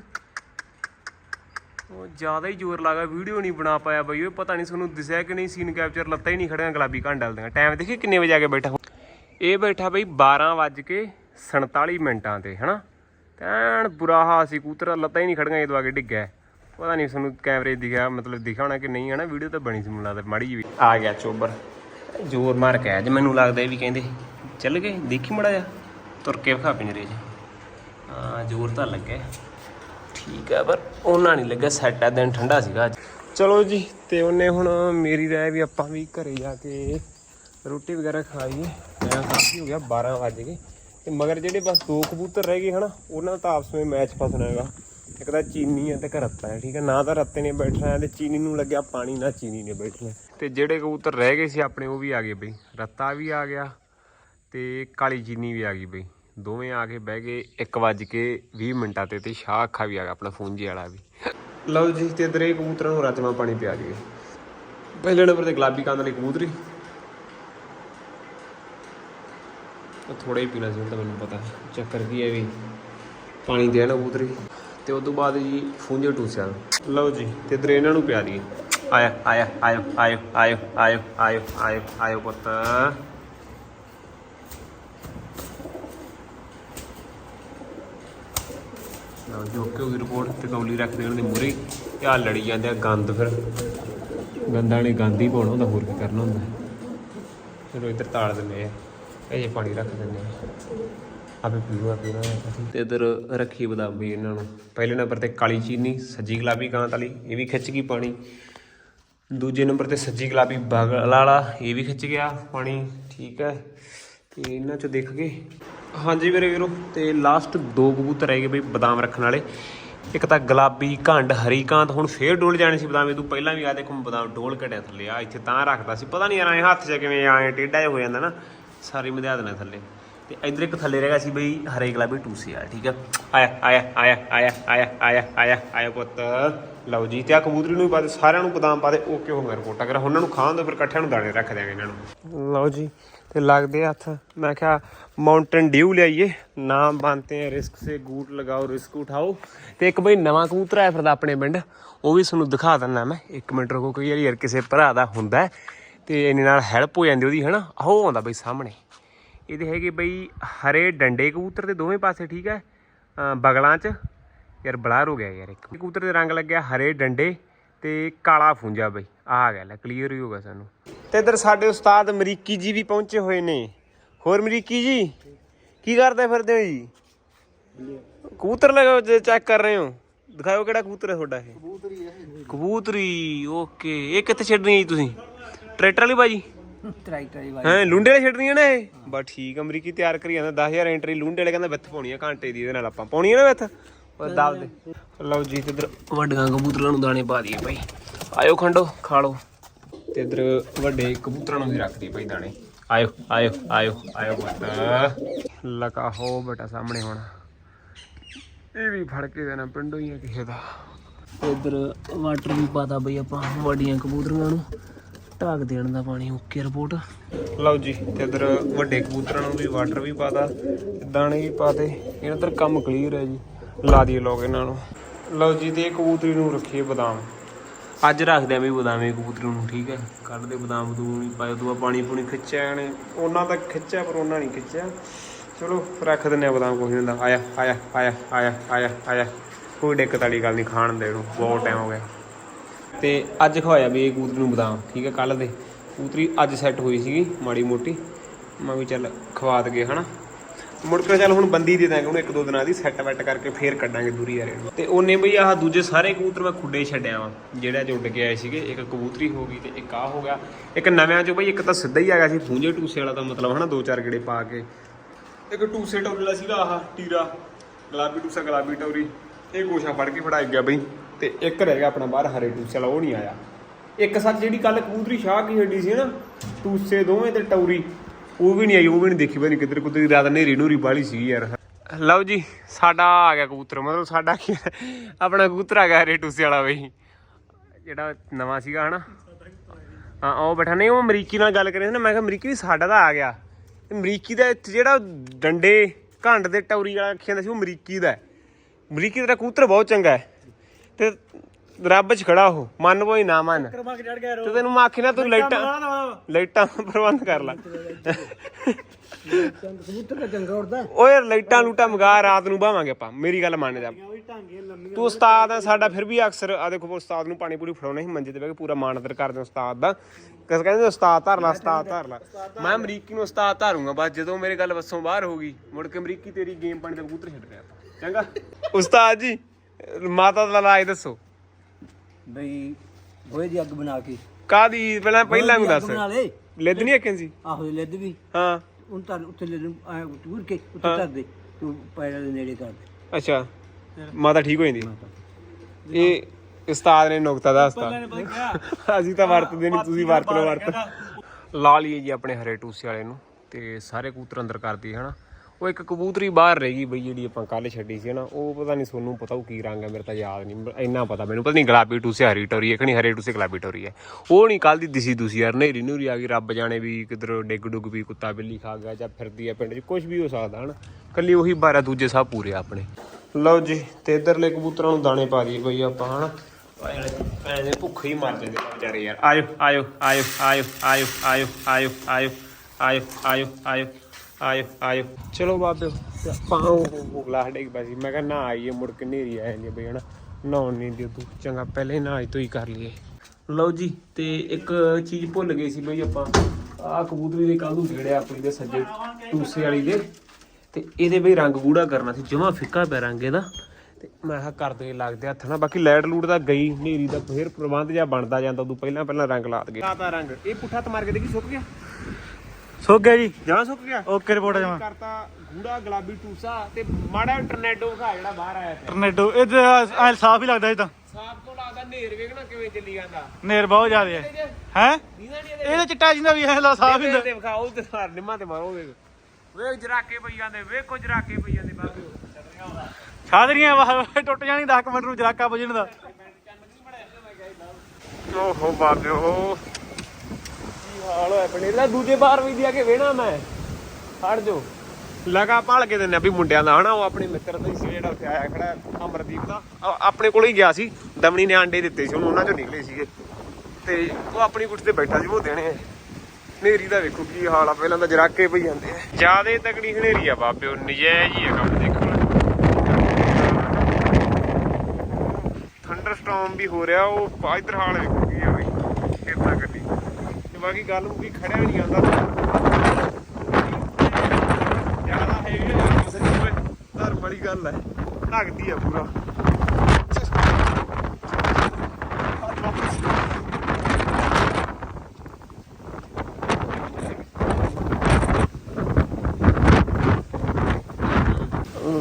ਉਹ ਜ਼ਿਆਦਾ ਹੀ ਜ਼ੋਰ ਲੱਗਾ ਵੀਡੀਓ ਨਹੀਂ ਬਣਾ ਪਾਇਆ ਬਈ ਉਹ ਪਤਾ ਨਹੀਂ ਤੁਹਾਨੂੰ ਦਿਸਿਆ ਕਿ ਨਹੀਂ ਸੀਨ ਕੈਪਚਰ ਲੱਤਾਂ ਹੀ ਨਹੀਂ ਖੜੀਆਂ ਗੁਲਾਬੀ ਘੰਡ ਡਲਦੀਆਂ। ਟਾਈਮ ਦੇਖੀ ਕਿੰਨੇ ਵਜੇ ਆ ਕੇ ਬੈਠਾ ਇਹ ਬੈਠਾ ਬਈ 12 ਵੱਜ ਕੇ 47 ਮਿੰਟਾਂ ਤੇ, ਹਨਾ? ਐਨ ਬੁਰਾ ਹਾਲ ਸੀ ਕੂਤਰਾ ਲੱਤਾਂ ਹੀ ਨਹੀਂ ਖੜੀਆਂ ਜਦੋਂ ਆ ਕੇ ਡਿੱਗਿਆ ਪਤਾ ਨਹੀਂ ਤੁਹਾਨੂੰ ਕੈਮਰੇ ਦਿਖਿਆ, ਮਤਲਬ ਦਿਖਿਆ ਹੋਣਾ ਕਿ ਨਹੀਂ, ਹਨਾ? ਵੀਡੀਓ ਤਾਂ ਬਣੀ ਸੀ ਮੈਨੂੰ ਲੱਗਦਾ, ਮਾੜੀ ਜੀ ਵੀ। ਆ ਗਿਆ ਚੋਬਰ। ਜ਼ੋਰ ਮਾਰ ਕੇ ਅੱਜ ਮੈਨੂੰ ਲੱਗਦਾ ਇਹ ਵੀ ਕਹਿੰਦੇ, ਚੱਲ ਗਏ, ਦੇਖੀ ਮੜਾ ਜਾ ਤੁਰ ਕੇ ਵਿਖਾ ਪਿੰਜਰੇ 'ਚ। ਹਾਂ, ਜ਼ੋਰ ਤਾਂ ਲੱਗਿਆ। ਠੀਕ ਹੈ ਪਰ ਉਹਨਾਂ ਨਹੀਂ ਲੱਗਿਆ ਸੈੱਟ ਆ, ਦਿਨ ਠੰਡਾ ਸੀਗਾ ਅੱਜ। ਚਲੋ ਜੀ, ਤੇ ਉਹਨੇ ਹੁਣ ਮੇਰੀ ਰਾਏ ਵੀ ਆਪਾਂ ਵੀ ਘਰੇ ਜਾ ਕੇ ਰੋਟੀ ਵਗੈਰਾ ਖਾ ਲਈਏ ਮੈਂ ਕਾਫੀ ਹੋ ਗਿਆ 12 ਵਜ ਗਏ। ਤੇ ਮਗਰ ਜਿਹੜੇ ਬਸ ਦੋ ਕਬੂਤਰ ਰਹਿ ਗਏ ਹਨਾ, ਉਹਨਾਂ ਦਾ ਤਾਂ ਆਪਸ ਵਿੱਚ ਮੈਚ ਫਸਣਾ ਹੈਗਾ। ਇੱਕ ਤਾਂ ਚੀਨੀ ਹੈ ਤੇ ਇੱਕ ਰੱਤਾ ਹੈ, ਠੀਕ ਹੈ ਨਾ ਤਾਂ ਰੱਤੇ ਨੇ ਬੈਠਣਾ ਹੈ ਤੇ ਚੀਨੀ ਨੂੰ ਲੱਗਿਆ ਪਾਣੀ, ਨਾ ਚੀਨੀ ਨੇ ਬੈਠਣਾ ਤੇ ਜਿਹੜੇ ਕਬੂਤਰ ਰਹਿ ਗਏ ਸੀ ਆਪਣੇ, ਉਹ ਵੀ ਆ ਗਏ ਬਈ। ਰੱਤਾ ਵੀ ਆ ਗਿਆ ਤੇ ਕਾਲੀ ਚੀਨੀ ਵੀ ਆ ਗਈ ਬਈ। ਦੋਵੇਂ ਆ ਕੇ ਬਹਿ ਗਏ 1 ਵੱਜ ਕੇ 20 ਮਿੰਟਾਂ ਤੇ ਤੇ ਸ਼ਾਹ ਅੱਖਾ ਵੀ ਆ ਗਿਆ, ਆਪਣਾ ਫੂੰਜੇ ਵਾਲਾ ਵੀ। ਲਓ ਜੀ, ਤੇ ਇਧਰ ਕਬੂਤਰਾਂ ਨੂੰ ਰਾਜਮਾ ਪਾਣੀ ਪਿਆ ਦਈਏ ਪਹਿਲੇ ਨੰਬਰ ਤੇ ਗੁਲਾਬੀ ਕੰਦ ਵਾਲੀ ਕਬੂਤਰੀ। ਉਹ ਥੋੜਾ ਹੀ ਪੀਣਾ ਸੀ ਉਹ ਤਾਂ ਮੈਨੂੰ ਪਤਾ ਚੱਕਰ ਕੀ ਹੈ ਵੀ ਪਾਣੀ ਦੇ ਨਾ ਕਬੂਤਰੀ। ਤੇ ਉਸ ਤੋਂ ਬਾਅਦ ਜੀ ਫੁੰਜੇ ਟੂਸਿਆ ਲਓ ਜੀ, ਤੇ ਇਧਰ ਇਹਨਾਂ ਨੂੰ ਪਿਆ ਦੀ ਆਇਆ ਆਇਆ ਆਇਓ ਆਇਓ ਆਇਓ ਆਇਓ ਆਇਓ ਆਇਓ ਆਇਓ ਪੁੱਤ। ਲਓ ਜੋ ਕਿ ਉਹਦੀ ਰਿਪੋਰਟ ਤੇ ਕੌਲੀ ਰੱਖਦੇ ਦੇਣ ਦੇ ਮੂਰੇ ਤੇ ਆ ਲੜੀ ਜਾਂਦੇ ਆ, ਗੰਦ ਫਿਰ। ਗੰਦਾਂ ਨੇ ਗੰਦ ਹੀ ਪਾਉਣਾ ਹੁੰਦਾ, ਹੋਰ ਕੀ ਕਰਨਾ ਹੁੰਦਾ? ਚਲੋ ਇੱਧਰ ਤਾਲ ਦਿੰਦੇ ਆ, ਇਹ ਜੇ ਪਾਣੀ ਰੱਖ ਦਿੰਦੇ ਆ। ਆਪੇ ਪੀਵਾ ਪੀਣਾ ਤੇ ਇੱਧਰ ਰੱਖੀ ਬਦਾਮ ਇਹਨਾਂ ਨੂੰ। ਪਹਿਲੇ ਨੰਬਰ ਤੇ ਕਾਲੀ ਚੀਨੀ, ਸੱਜੀ ਗੁਲਾਬੀ ਕਾਂਤ ਵਾਲੀ, ਇਹ ਵੀ ਖਿੱਚ ਗਈ ਪਾਣੀ। ਦੂਜੇ ਨੰਬਰ ਤੇ ਸੱਜੀ ਗੁਲਾਬੀ ਬਾਗਲ ਵਾਲਾ, ਇਹ ਵੀ ਖਿੱਚ ਗਿਆ ਪਾਣੀ, ਠੀਕ ਹੈ। ਤੇ ਇਹਨਾਂ ਚੋਂ ਦੇਖ ਕੇ ਹਾਂਜੀ ਮੇਰੇ ਵੀਰੋ, ਤੇ ਲਾਸਟ ਦੋ ਕਬੂਤਰ ਹੈਗੇ ਬਈ ਬਦਾਮ ਰੱਖਣ ਵਾਲੇ। ਇੱਕ ਤਾਂ ਗੁਲਾਬੀ ਘੰਡ ਹਰੀਕਾਂਤ ਹੁਣ ਫੇਰ ਡੋਲ ਜਾਣੇ ਸੀ ਬਦਾਮ, ਇਹ ਤੋਂ ਪਹਿਲਾਂ ਵੀ ਆ ਦੇਖੋ ਬਦਾਮ ਡੋਲ ਘਟਿਆ ਥੱਲੇ, ਆ ਇੱਥੇ ਤਾਂ ਰੱਖਦਾ ਸੀ, ਪਤਾ ਨਹੀਂ ਯਾਰ ਐ ਹੱਥ 'ਚ ਕਿਵੇਂ ਆਏ ਟੇਢਾ ਜਿਹਾ ਹੋ ਜਾਂਦਾ ਨਾ, ਸਾਰੀ ਮਧਿਆ ਦੇਣਾ ਥੱਲੇ। ਤੇ ਇਧਰ ਇੱਕ ਥੱਲੇ ਰਹਿ ਗਿਆ ਸੀ ਬਈ ਹਰੇ ਗੁਲਾਬੀ ਟੂਸੀ ਆ ਠੀਕ ਆ? ਆਇਆ ਆਇਆ ਆਇਆ ਆਇਆ ਆਇਆ ਆਇਆ ਆਇਆ ਆਇਆ ਪੁੱਤ। ਲਓ ਜੀ, ਤੇ ਆ ਕਬੂਤਰੀ ਨੂੰ ਵੀ ਪਾ ਦੇ, ਸਾਰਿਆਂ ਨੂੰ ਬਦਾਮ ਪਾ ਦੇ ਓਕੇ ਹੋ ਗਿਆ ਰਿਪੋਰਟ? ਅਗਰ ਉਹਨਾਂ ਨੂੰ ਖਾਣ ਦੋ, ਫਿਰ ਇਕੱਠਿਆਂ ਨੂੰ ਦਾਣੇ ਰੱਖ ਦਿਆਂਗੇ ਇਹਨਾਂ ਨੂੰ। ਲਓ ਜੀ ਤੇ ਲੱਗਦੇ ਹੱਥ। ਮੈਂ ਕਿਹਾ ਮਾਊਂਟਨ ਡਿਊ ਲਿਆਈਏ। ਨਾਮ ਬਣਤੇ ਹੈ ਰਿਸਕ ਸੇ ਗੂਟ ਲਗਾਓ ਰਿਸਕ ਉਠਾਓ। ਤੇ ਇੱਕ ਬਈ ਨਵਾਂ ਕਬੂਤਰ ਆਇਆ ਫਿਰਦਾ ਆਪਣੇ ਪਿੰਡ। ਉਹ ਵੀ ਤੁਹਾਨੂੰ ਦਿਖਾ ਦਿੰਦਾ ਮੈਂ। ਇੱਕ ਮਿੰਟ ਰੁਕੋ ਕੋਈ ਯਾਰ ਕਿਸੇ ਭਰਾ ਦਾ ਹੁੰਦਾ ਹੈ। ਤੇ ਇਹਨੇ ਨਾਲ ਹੈਲਪ ਹੋ ਜਾਂਦੀ ਉਹਦੀ, ਹਨਾ? ਉਹ ਆਉਂਦਾ ਬਈ ਸਾਹਮਣੇ। ਇਹਦੇ ਹੈਗੇ ਬਈ ਹਰੇ ਡੰਡੇ ਕਬੂਤਰ ਦੇ ਦੋਵੇਂ ਪਾਸੇ, ਠੀਕ ਹੈ? ਬਗਲਾਂ 'ਚ। ਯਾਰ ਬਲਾਰ ਹੋ ਗਿਆ ਯਾਰ ਇੱਕ। ਕਬੂਤਰ ਦੇ ਰੰਗ ਲੱਗਿਆ ਹਰੇ ਡੰਡੇ ਤੇ ਕਾਲਾ ਫੁੰਜਾ ਬਈ। ਆਹ ਗੱਲ ਹੈ ਕਲੀਅਰ ਹੀ ਹੋ ਗਿਆ ਸਾਨੂੰ। ਤੇ ਇਧਰ ਸਾਡੇ ਉਸਤਾਦ ਅਮਰੀਕੀ ਜੀ ਵੀ ਪਹੁੰਚੇ ਹੋਏ ਨੇ। ਹੋਰ ਅਮਰੀਕੀ ਜੀ ਕੀ ਕਰਦੇ ਫਿਰਦੇ ਹੋ ਜੀ? ਕਬੂਤਰ ਲਗਾਓ ਜੇ ਚੈੱਕ ਕਰ ਰਹੇ ਹੋ। ਦਿਖਾਓ ਕਿਹੜਾ ਕਬੂਤਰ ਹੈ ਤੁਹਾਡਾ ਇਹ। ਕਬੂਤਰੀ ਹੈ ਕਬੂਤਰੀ ਓਕੇ ਇਹ ਕਿੱਥੇ ਛੱਡਣੀ ਹੈ ਜੀ ਤੁਸੀਂ? ਟਰੈਕਟਰ ਵਾਲੀ ਬਾਜੀ? ਟਰੈਕਟਰ ਦੀ ਹਾਂ ਲੁੰਡੇ ਵਾਲੇ ਛੱਡਣੀਆਂ ਨਾ ਇਹ? ਬਸ ਠੀਕ ਅਮਰੀਕੀ ਤਿਆਰ ਕਰੀ ਜਾਂਦਾ 10000 ਐਂਟਰੀ ਲੁੰਡੇ ਵਾਲੇ ਕਹਿੰਦਾ ਵਿੱਥ ਪਾਉਣੀ ਆ ਘੰਟੇ ਦੀ ਇਹਦੇ ਨਾਲ ਆਪਾਂ ਪਾਉਣੀ ਆ ਨਾ ਵਿੱਥ? ਉਹ ਦੱਬ ਦੇ। ਲਓ ਜੀ ਤੇ ਇਧਰ ਵੱਡੀਆਂ ਕਬੂਤਰਾਂ ਨੂੰ ਦਾਣੇ ਪਾ ਦਈਏ ਭਾਈ ਆਇਓ ਖੰਡੋ ਖਾ ਲਓ। ਤੇ ਇਧਰ ਵੱਡੇ ਕਬੂਤਰਾਂ ਨੂੰ ਵੀ ਰੱਖ ਦਈਏ ਭਾਈ ਦਾਣੇ। ਆਇਓ ਆਇਓ ਆਇਓ ਆਇਓ ਪੁੱਤ। ਲਗਾ ਹੋ ਬੇਟਾ ਸਾਹਮਣੇ ਹੁਣ। ਇਹ ਵੀ ਫੜ ਕੇ ਦੇਣਾ ਪਿੰਡੋਂ ਹੀ ਆ ਕਿਸੇ ਦਾ। ਇਧਰ ਵਾਟਰ ਵੀ ਪਾਤਾ ਬਈ ਆਪਾਂ ਵੱਡੀਆਂ ਕਬੂਤਰੀਆਂ ਨੂੰ। ਢਾਕ ਦੇਣ ਦਾ ਪਾਣੀ ਓਕੇ ਰਿਪੋਰਟ ਲਓ ਜੀ ਤੇ ਇਧਰ ਵੱਡੇ ਕਬੂਤਰਾਂ ਨੂੰ ਵੀ ਵਾਟਰ ਵੀ ਪਾਤਾ ਤੇ ਦਾਣੇ ਵੀ ਪਾਤੇ। ਇਹਨਾਂ ਤਰ ਕੰਮ ਕਲੀਅਰ ਹੈ ਜੀ। ਲਾ ਦਈਏ ਲੋਕ ਇਹਨਾਂ ਨੂੰ। ਲਓ ਜੀ ਤੇ ਇਹ ਕਬੂਤਰੀ ਨੂੰ ਰੱਖੀਏ ਬਦਾਮ। ਅੱਜ ਰੱਖਦੇ ਆ ਵੀ ਬਦਾਮੇ ਕਬੂਤਰ ਨੂੰ, ਠੀਕ ਹੈ। ਕੱਢਦੇ ਬਦਾਮ ਬਦੂਮ ਨਹੀਂ ਪਾਏ ਉਦੋਂ ਪਾਣੀ ਪੂਣੀ ਖਿੱਚਿਆ ਨੇ ਉਹਨਾਂ ਤੱਕ ਖਿੱਚਿਆ, ਪਰ ਉਹਨਾਂ ਨਹੀਂ ਖਿੱਚਿਆ। ਚਲੋ, ਰੱਖ ਦਿੰਨੇ ਆ ਬਦਾਮ, ਕੋਈ ਨਹੀਂ ਹੁੰਦਾ। ਆਇਆ ਆਇਆ ਆਇਆ ਆਇਆ ਆਇਆ ਆਇਆ। ਕੋਈ ਦਿੱਕਤ ਵਾਲੀ ਗੱਲ ਨਹੀਂ, ਖਾਣ ਦੇ ਨੂੰ। ਬਹੁਤ ਟਾਈਮ ਹੋ ਗਿਆ। ਤੇ ਅੱਜ ਖਵਾਇਆ ਵੀ ਇਹ ਕਬੂਤਰੀ ਨੂੰ ਬਦਾਮ, ਠੀਕ ਹੈ ਕੱਲ ਦੇ। ਕਬੂਤਰੀ ਅੱਜ ਸੈੱਟ ਹੋਈ ਸੀਗੀ, ਮਾੜੀ ਮੋਟੀ। ਮੈਂ ਵੀ ਚੱਲ ਖਵਾ ਦਗੇ ਹਨਾ। ਮੁੜ ਕੇ ਚੱਲ ਹੁਣ ਬੰਦੀ ਦੇ ਦਾਂਗੇ ਉਹਨੂੰ ਇੱਕ ਦੋ ਦਿਨਾਂ ਦੀ ਸੈੱਟ ਵੈੱਟ ਕਰਕੇ ਫੇਰ ਕੱਢਾਂਗੇ ਦੂਰੀ ਯਾਰੇ ਨੂੰ। ਤੇ ਉਹਨੇ ਬਈ ਆਹ ਦੂਜੇ ਸਾਰੇ ਕਬੂਤਰ ਮੈਂ ਖੁੱਡੇ ਛੱਡਿਆ ਵਾ, ਜਿਹੜਾ ਜੋ ਉੱਡ ਕੇ ਆਏ ਸੀਗੇ। ਇੱਕ ਕਬੂਤਰੀ ਹੋ ਗਈ ਤੇ ਇੱਕ ਆ ਹੋ ਗਿਆ। ਇੱਕ ਨਵਿਆਂ ਚੋਂ ਬਈ ਇੱਕ ਤਾਂ ਸਿੱਧਾ ਹੀ ਆ ਗਿਆ ਸੀ ਫੂੰਜੇ ਟੂਸੇ ਵਾਲਾ ਤਾਂ ਮਤਲਬ ਹਨਾ ਦੋ ਚਾਰ ਗੇੜੇ ਪਾ ਕੇ। ਇੱਕ ਟੂਸੇ ਟੌਰੀ ਵਾਲਾ ਸੀਗਾ ਆਹ, ਟੀਰਾ, ਗੁਲਾਬੀ ਟੂਸਾ, ਗੁਲਾਬੀ ਟੌਰੀ। ਇਹ ਗੋਸ਼ਾ ਫੜ ਕੇ ਫੜਾਈ ਗਿਆ ਬਈ। ਤੇ ਇੱਕ ਰਹਿ ਗਿਆ ਆਪਣਾ ਬਾਹਰ, ਹਰੇ ਟੂਸੇ ਵਾਲਾ, ਉਹ ਨਹੀਂ ਆਇਆ। ਇੱਕ ਸੱਚ ਜਿਹੜੀ ਕੱਲ ਕਬੂਤਰੀ ਸ਼ਾਹ ਕੀ ਹੱਡੀ ਸੀ ਨਾ, ਟੂਸੇ ਦੋਵੇਂ ਤੇ ਟੌਰੀ। ਉਹ ਵੀ ਨਹੀਂ ਆਈ, ਉਹ ਵੀ ਨਹੀਂ ਦੇਖੀ ਬਈ ਕਿੱਧਰ ਕੁੱਧਰ ਰਾਤ ਹਨੇਰੀ ਨੂਰੀ ਬਾਲੀ ਸੀ ਯਾਰ। ਲਓ ਜੀ, ਸਾਡਾ ਆ ਗਿਆ ਕਬੂਤਰ, ਮਤਲਬ ਸਾਡਾ ਕੀ ਆਪਣਾ ਕਬੂਤਰ ਆ ਗਿਆ ਹਰੇ ਟੂਸੇ ਵਾਲਾ ਬਈ। ਜਿਹੜਾ ਨਵਾਂ ਸੀਗਾ, ਹਨਾ? ਹਾਂ, ਉਹ ਬੈਠਾ, ਨਹੀਂ, ਉਹ ਅਮਰੀਕੀ ਨਾਲ ਗੱਲ ਕਰੇ ਸੀ ਨਾ, ਮੈਂ ਕਿਹਾ ਅਮਰੀਕੀ ਵੀ ਸਾਡਾ ਤਾਂ ਆ ਗਿਆ। ਤੇ ਅਮਰੀਕੀ ਦਾ ਜਿਹੜਾ ਡੰਡੇ ਘੰਡ ਦੇ ਟੌਰੀ ਵਾਲਾ ਆਖਿਆ ਸੀ, ਉਹ ਅਮਰੀਕੀ ਦਾ ਹੈ। ਅਮਰੀਕੀ ਦਾ ਕਬੂਤਰ ਬਹੁਤ ਚੰਗਾ ਹੈ। ਤੇ ਰੱਬ 'ਚ ਖੜਾ ਉਹ ਮੰਨ ਕੋਈ ਨਾ ਮੰਨ। ਕਰਮਾ ਕੇ ਚੜ ਗਿਆ ਤੇ ਤੈਨੂੰ ਮੈਂ ਆਖੀ ਨਾ ਤੂੰ ਲਾਈਟਾਂ ਲਾਈਟਾਂ ਦਾ ਪ੍ਰਬੰਧ ਕਰ ਲੈ। ਕਬੂਤਰ ਦਾ ਚੰਗਾ ਉੜਦਾ ਓਏ ਯਾਰ ਲਾਈਟਾਂ ਲੂਟਾਂ ਮਗਾ ਰਾਤ ਨੂੰ ਬਾਵਾਂਗੇ ਆਪਾਂ। ਮੇਰੀ ਗੱਲ ਮੰਨ ਜਾ। ਤੂੰ ਉਸਤਾਦ ਆ ਸਾਡਾ ਫਿਰ ਵੀ ਅਕਸਰ ਆ ਦੇਖੋ ਉਸਤਾਦ ਨੂੰ ਪਾਣੀ ਪੂਰੀ ਫੜਾਉਣਾ ਸੀ ਮੰਜੇ ਤੇ ਬਹਿ ਕੇ ਪੂਰਾ ਮਾਨਦਰ ਕਰਦੇ ਉਸਤਾਦ ਦਾ। ਕਿਸ ਕਹਿੰਦੇ ਉਸਤਾਦ ਧਰ ਲਾ ਉਸਤਾਦ ਧਰ ਲਾ। ਮੈਂ ਅਮਰੀਕੀ ਨੂੰ ਉਸਤਾਦ ਧਾਰੂੰਗਾ ਬਸ ਜਦੋਂ ਮੇਰੇ ਗੱਲ ਵੱਸੋਂ ਬਾਹਰ ਹੋਗੀ ਮੁੜ ਕੇ ਅਮਰੀਕੀ ਤੇਰੀ ਗੇਮ ਪਾਣੀ ਦਾ ਕਬੂਤਰ ਛੱਡ ਰਿਹਾ। ਆਪਾਂ ਚੰਗਾ। ਉਸਤਾਦ ਜੀ ਮਾਤਾ ਦਾ ਇਲਾਜ ਦੱਸੋ। ਬਈ ਗੋਏ ਦੀ ਅੱਗ ਬਣਾ ਕੇ। ਕਾਦੀ ਪਹਿਲਾਂ ਪਹਿਲਾਂ ਨੂੰ ਦੱਸ। ਬਣਾ ਲੈ ਲਿੱਦ ਨਹੀਂ ਆਖਿਆ ਸੀ ਆਹੋ ਲਿੱਦ ਵੀ। ਹਾਂ। ਉਹ ਤਾਂ ਉੱਥੇ ਲੈ ਆਇਆ ਟੂਰ ਕੇ ਉੱਤੇ ਕਰ ਦੇ ਤੂੰ ਪੈਰਾਂ ਦੇ ਨੇੜੇ ਕਰ ਦੇ। ਅੱਛਾ। ਮਾਤਾ ਠੀਕ ਹੋ ਜਾਂਦੀ ਇਹ ਉਸਤਾਦ ਨੇ ਨੁਕਤਾ ਦੱਸਤਾ। ਅਸੀਂ ਤਾਂ ਵਰਤਦੇ ਨਹੀਂ ਤੁਸੀਂ ਵਰਤ ਲਓ ਵਰਤ ਲਾ ਲਈਏ ਜੀ ਆਪਣੇ ਹਰੇ ਟੂਸੇ ਵਾਲੇ ਨੂੰ ਤੇ ਸਾਰੇ ਕਬੂਤਰ ਅੰਦਰ ਕਰਦੀ ਹਨਾ? ਉਹ ਇੱਕ ਕਬੂਤਰੀ ਬਾਹਰ ਰਹਿ ਗਈ ਬਈ ਜਿਹੜੀ ਆਪਾਂ ਕੱਲ ਛੱਡੀ ਸੀ ਨਾ ਉਹ ਪਤਾ ਨਹੀਂ ਸੋਨੂੰ ਪਤਾ ਉਹ ਕੀ ਰੰਗ ਹੈ, ਮੇਰੇ ਤਾਂ ਯਾਦ ਨਹੀਂ ਇੰਨਾ ਪਤਾ ਮੈਨੂੰ, ਪਤਾ ਨਹੀਂ ਗੁਲਾਬੀ ਟੂਸੇ, ਹਰੀ ਟੋਰੀ ਹੈ ਕਿ ਨਹੀਂ, ਹਰੇ ਟੂਸੇ, ਗੁਲਾਬੀ ਟੋਰੀ ਹੈ। ਉਹ ਨਹੀਂ ਕੱਲ ਦੀ ਦਿਸੀ ਦੂਸੀ ਯਾਰ ਨੇਰੀ ਨੂਰੀ ਆ ਗਈ, ਰੱਬ ਜਾਣੇ ਵੀ ਕਿਧਰ ਡਿੱਗ ਡੁੱਗ ਵੀ, ਕੁੱਤਾ ਬਿੱਲੀ ਖਾ ਗਿਆ ਜਾਂ ਫਿਰਦੀ ਹੈ ਪਿੰਡ 'ਚ ਕੁਝ ਵੀ ਹੋ ਸਕਦਾ ਹਨਾ। ਕੱਲੀ ਉਹੀ ਬਾਰਾ ਦੂਜੇ ਸਭ ਪੂਰੇ ਆਪਣੇ। ਲਓ ਜੀ, ਤੇ ਇਧਰਲੇ ਕਬੂਤਰਾਂ ਨੂੰ ਦਾਣੇ ਪਾ ਦਈਏ ਬਈ ਆਪਾਂ ਹਨਾ। ਐਨੇ ਭੁੱਖੇ ਹੀ ਮਰ ਜਾਂਦੇ ਵਿਚਾਰੇ ਯਾਰ। ਆਇਓ ਆਇਓ ਆਇਓ ਆਇਓ ਆਇਓ ਆਇਓ ਆਇਓ ਆਇਓ ਆਇਓ ਆਇਓ। ਆਇਓ ਆਇਓ। ਚਲੋ ਬਾਬੇ, ਆਪਾਂ ਉਹ ਗਲਾਸ ਡੇਗ ਪਾਸੀ ਮੈਂ ਕਿਹਾ ਨਾ ਆਈਏ, ਮੁੜ ਕੇ ਨੇਰੀ ਆ ਜਾਂਦੀ ਬਈ, ਹਨਾ। ਨਹਾਉਣ ਨਹੀਂ ਦਿਓ ਤੂੰ। ਚੰਗਾ, ਪਹਿਲੇ ਨਹਾਈ ਅੱਜ ਤੋਂ ਹੀ ਕਰ ਲਈਏ। ਲਓ ਜੀ, ਤੇ ਇੱਕ ਚੀਜ਼ ਭੁੱਲ ਗਏ ਸੀ ਬਈ ਆਪਾਂ। ਆਹ ਕਬੂਤਰੀ ਦੇ ਕੱਲ ਨੂੰ ਜਿਹੜੇ ਆਪਣੀ ਦੇ ਸੱਜੇ, ਟੂਸੇ ਵਾਲੀ ਦੇ। ਤੇ ਇਹਦੇ ਬਈ ਰੰਗ ਗੂੜਾ ਕਰਨਾ ਸੀ, ਜਮਾ ਫਿੱਕਾ ਪਿਆ ਰੰਗ ਇਹਦਾ। ਤੇ ਮੈਂ ਕਿਹਾ ਕਰਦੇ ਲੱਗਦੇ ਹੱਥ ਨਾਲ। ਬਾਕੀ ਲਾਈਟ ਲੂਟ ਤਾਂ ਗਈ, ਹਨੇਰੀ ਦਾ ਫੇਰ ਪ੍ਰਬੰਧ ਜਾਂ ਬਣਦਾ ਜਾਂਦਾ, ਉਦੋਂ ਪਹਿਲਾਂ ਪਹਿਲਾਂ ਰੰਗ ਲਾ ਦਗੇ ਲਾਤਾ ਰੰਗ। ਇਹ ਪੁੱਠਾ ਮਾਰ ਕੇ ਦੇਖੀ ਸੁੱਕ ਗਿਆ? ਸੁੱਕ ਗਿਆ ਜੀ। ਜਮਾ ਸੁੱਕ ਗਿਆ? ਓਕੇ ਰਿਪੋਰਟ ਜਮਾ। ਕਰਤਾ ਗੂੜਾ ਗੁਲਾਬੀ ਟੂਸਾ ਤੇ ਮਾੜਾ ਟਰਨੈਡੋ ਵਿਖਾ ਜਿਹੜਾ ਬਾਹਰ ਆਇਆ ਤੇ ਟਰਨੇਡੋ ਇਹ ਤਾਂ ਐ ਸਾਫ਼ ਹੀ ਲੱਗਦਾ ਇਹ ਤਾਂ। ਸਾਫ਼ ਤੋਂ ਲੱਗਦਾ ਨੇਰ ਵੇਖਣਾ ਕਿਵੇਂ ਚੱਲੀ ਜਾਂਦਾ। ਨੇਰ ਬਹੁਤ ਜ਼ਿਆਦਾ ਹੈ। ਹੈ? ਇਹ ਤਾਂ ਚਿੱਟਾ ਜਿੰਦਾ ਵੀ ਐ ਲਾ ਸਾਫ਼ ਹੀ ਹੁੰਦਾ। ਤੇ ਵਿਖਾ ਉਹ ਤੇ ਮਾਰ ਨਿਮਾ ਤੇ ਮਾਰੋ ਵੇਖ। ਵੇਖ ਜਰਾਕੇ ਪਈ ਜਾਂਦੇ ਵੇਖੋ ਜਰਾਕੇ ਪਈ ਜਾਂਦੇ ਬਾਬੇ। ਛਾਦਰੀਆਂ ਵਾਹ ਟੁੱਟ ਜਾਣੀ 10 ਮਿੰਟ ਨੂੰ ਜਰਾਕਾ ਵਜਣ ਦਾ। ਓਹੋ ਬਾਬਿਓ ਕੀ ਹਾਲ ਹੋਇਆ ਪਣੇ ਲੈ ਦੂਜੇ ਬਾਰ ਵੀ ਦੀ ਆ ਕੇ ਵੇਣਾ ਮੈਂ। ਹਟ ਜੋ ਲਗਾ ਭਾਲ ਕੇ ਦਿੰਨੇ ਆ ਵੀ ਮੁੰਡਿਆਂ ਦਾ, ਹਨਾ? ਉਹ ਆਪਣੇ ਮਿੱਤਰ ਦਾ ਹੀ ਸੀ ਜਿਹੜਾ ਉੱਥੇ ਆਇਆ ਖੜਾ, ਅਮਰਦੀਪ ਦਾ। ਆ- ਆਪਣੇ ਕੋਲ ਹੀ ਗਿਆ ਸੀ। ਦਮਣੀ ਨੇ ਆਂਡੇ ਦਿੱਤੇ ਸੀ, ਉਹਨੂੰ ਉਹਨਾਂ ਚੋਂ ਨਿਕਲੇ ਸੀਗੇ। ਤੇ ਉਹ ਆਪਣੀ ਕੁੱਟ ਤੇ ਬੈਠਾ ਸੀ, ਉਹ ਦੇਣੇ ਆ। ਹਨੇਰੀ ਦਾ ਵੇਖੋ ਕੀ ਹਾਲ ਆ, ਪਹਿਲਾਂ ਤਾਂ ਜਰਾਕੇ ਪਈ ਜਾਂਦੇ ਆ। ਜਿਆਦੇ ਤਕੜੀ ਹਨੇਰੀ ਆ ਬਾਬਿਓ ਨਜਾਇਜ਼ ਹੀ ਆ ਕੰਮ ਦੇਖੋ ਥੰਡਰ ਸਟਾਰਮ ਵੀ ਹੋ ਰਿਹਾ, ਉਹ ਇਧਰ ਹਾਲ ਵੇਖੋ ਕੀ ਆ। ਬਾਕੀ ਗੱਲ ਉਹ ਵੀ ਖੜਿਆ ਨਹੀਂ ਜਾਂਦਾ। ਜ਼ਿਆਦਾ ਹੈਵੀ ਹੋ ਗਿਆ ਗੱਲ ਹੈ ਲੱਗਦੀ ਆ ਪੂਰਾ।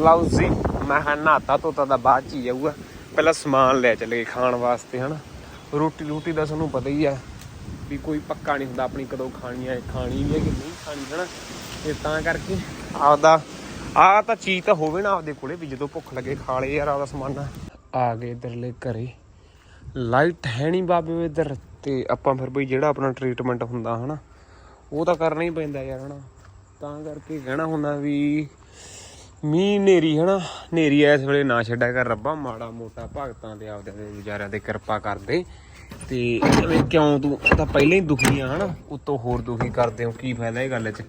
ਲਓ ਜੀ, ਮੈਂ ਹਾਂ ਨਹਾਤਾ ਧੋਤਾ ਦਾ ਬਾਅਦ ਚ ਹੀ ਜਾਊਗਾ। ਪਹਿਲਾਂ ਸਮਾਨ ਲੈ ਚੱਲੇ ਖਾਣ ਵਾਸਤੇ, ਹਨਾ। ਰੋਟੀ ਰੋਟੀ ਦਾ ਤੁਹਾਨੂੰ ਪਤਾ ਹੀ ਆ। ਵੀ ਕੋਈ ਪੱਕਾ ਨਹੀਂ ਹੁੰਦਾ ਆਪਣੀ ਕਦੋਂ ਖਾਣੀ ਹੈ, ਖਾਣੀ ਵੀ ਹੈ ਕਿ ਨਹੀਂ ਖਾਣੀ, ਹਨਾ? ਤੇ ਤਾਂ ਕਰਕੇ ਆਪਦਾ ਆ ਤਾਂ ਚੀਜ਼ ਤਾਂ ਹੋਵੇ ਨਾ ਆਪਦੇ ਕੋਲੇ ਵੀ ਜਦੋਂ ਭੁੱਖ ਲੱਗੇ ਖਾ ਲੇ ਯਾਰ ਆਪਦਾ ਸਮਾਨ। ਆ ਗਏ ਇਧਰਲੇ ਘਰੇ। ਲਾਈਟ ਹੈ ਨਹੀਂ ਬਾਬੇ ਇਧਰ। ਤੇ ਆਪਾਂ ਫਿਰ ਬਈ ਜਿਹੜਾ ਆਪਣਾ ਟ੍ਰੀਟਮੈਂਟ ਹੁੰਦਾ, ਹਨਾ, ਉਹ ਤਾਂ ਕਰਨਾ ਹੀ ਪੈਂਦਾ ਯਾਰ, ਹਨਾ? ਤਾਂ ਕਰਕੇ ਕਹਿਣਾ ਹੁੰਦਾ ਵੀ ਮੀਂਹ ਨੇਰੀ ਹਨਾ? ਨੇਰੀ ਇਸ ਵੇਲੇ ਨਾ ਛੱਡਿਆ ਕਰ ਰੱਬਾ, ਮਾੜਾ ਮੋਟਾ ਭਗਤਾਂ ਤੇ ਆਪਦੇ ਦੇ ਵਿਚਾਰਿਆਂ ਤੇ ਕਿਰਪਾ ਕਰਦੇ। ਤੇ ਐਵੇਂ ਕਿਉਂ ਤੂੰ ਤਾਂ ਪਹਿਲਾਂ ਹੀ ਦੁਖੀ ਆ, ਹਨਾ? ਉਤੋਂ ਹੋਰ ਦੁਖੀ ਕਰਦੇ ਹੋ, ਕੀ ਫਾਇਦਾ ਇਹ ਗੱਲ 'ਚ?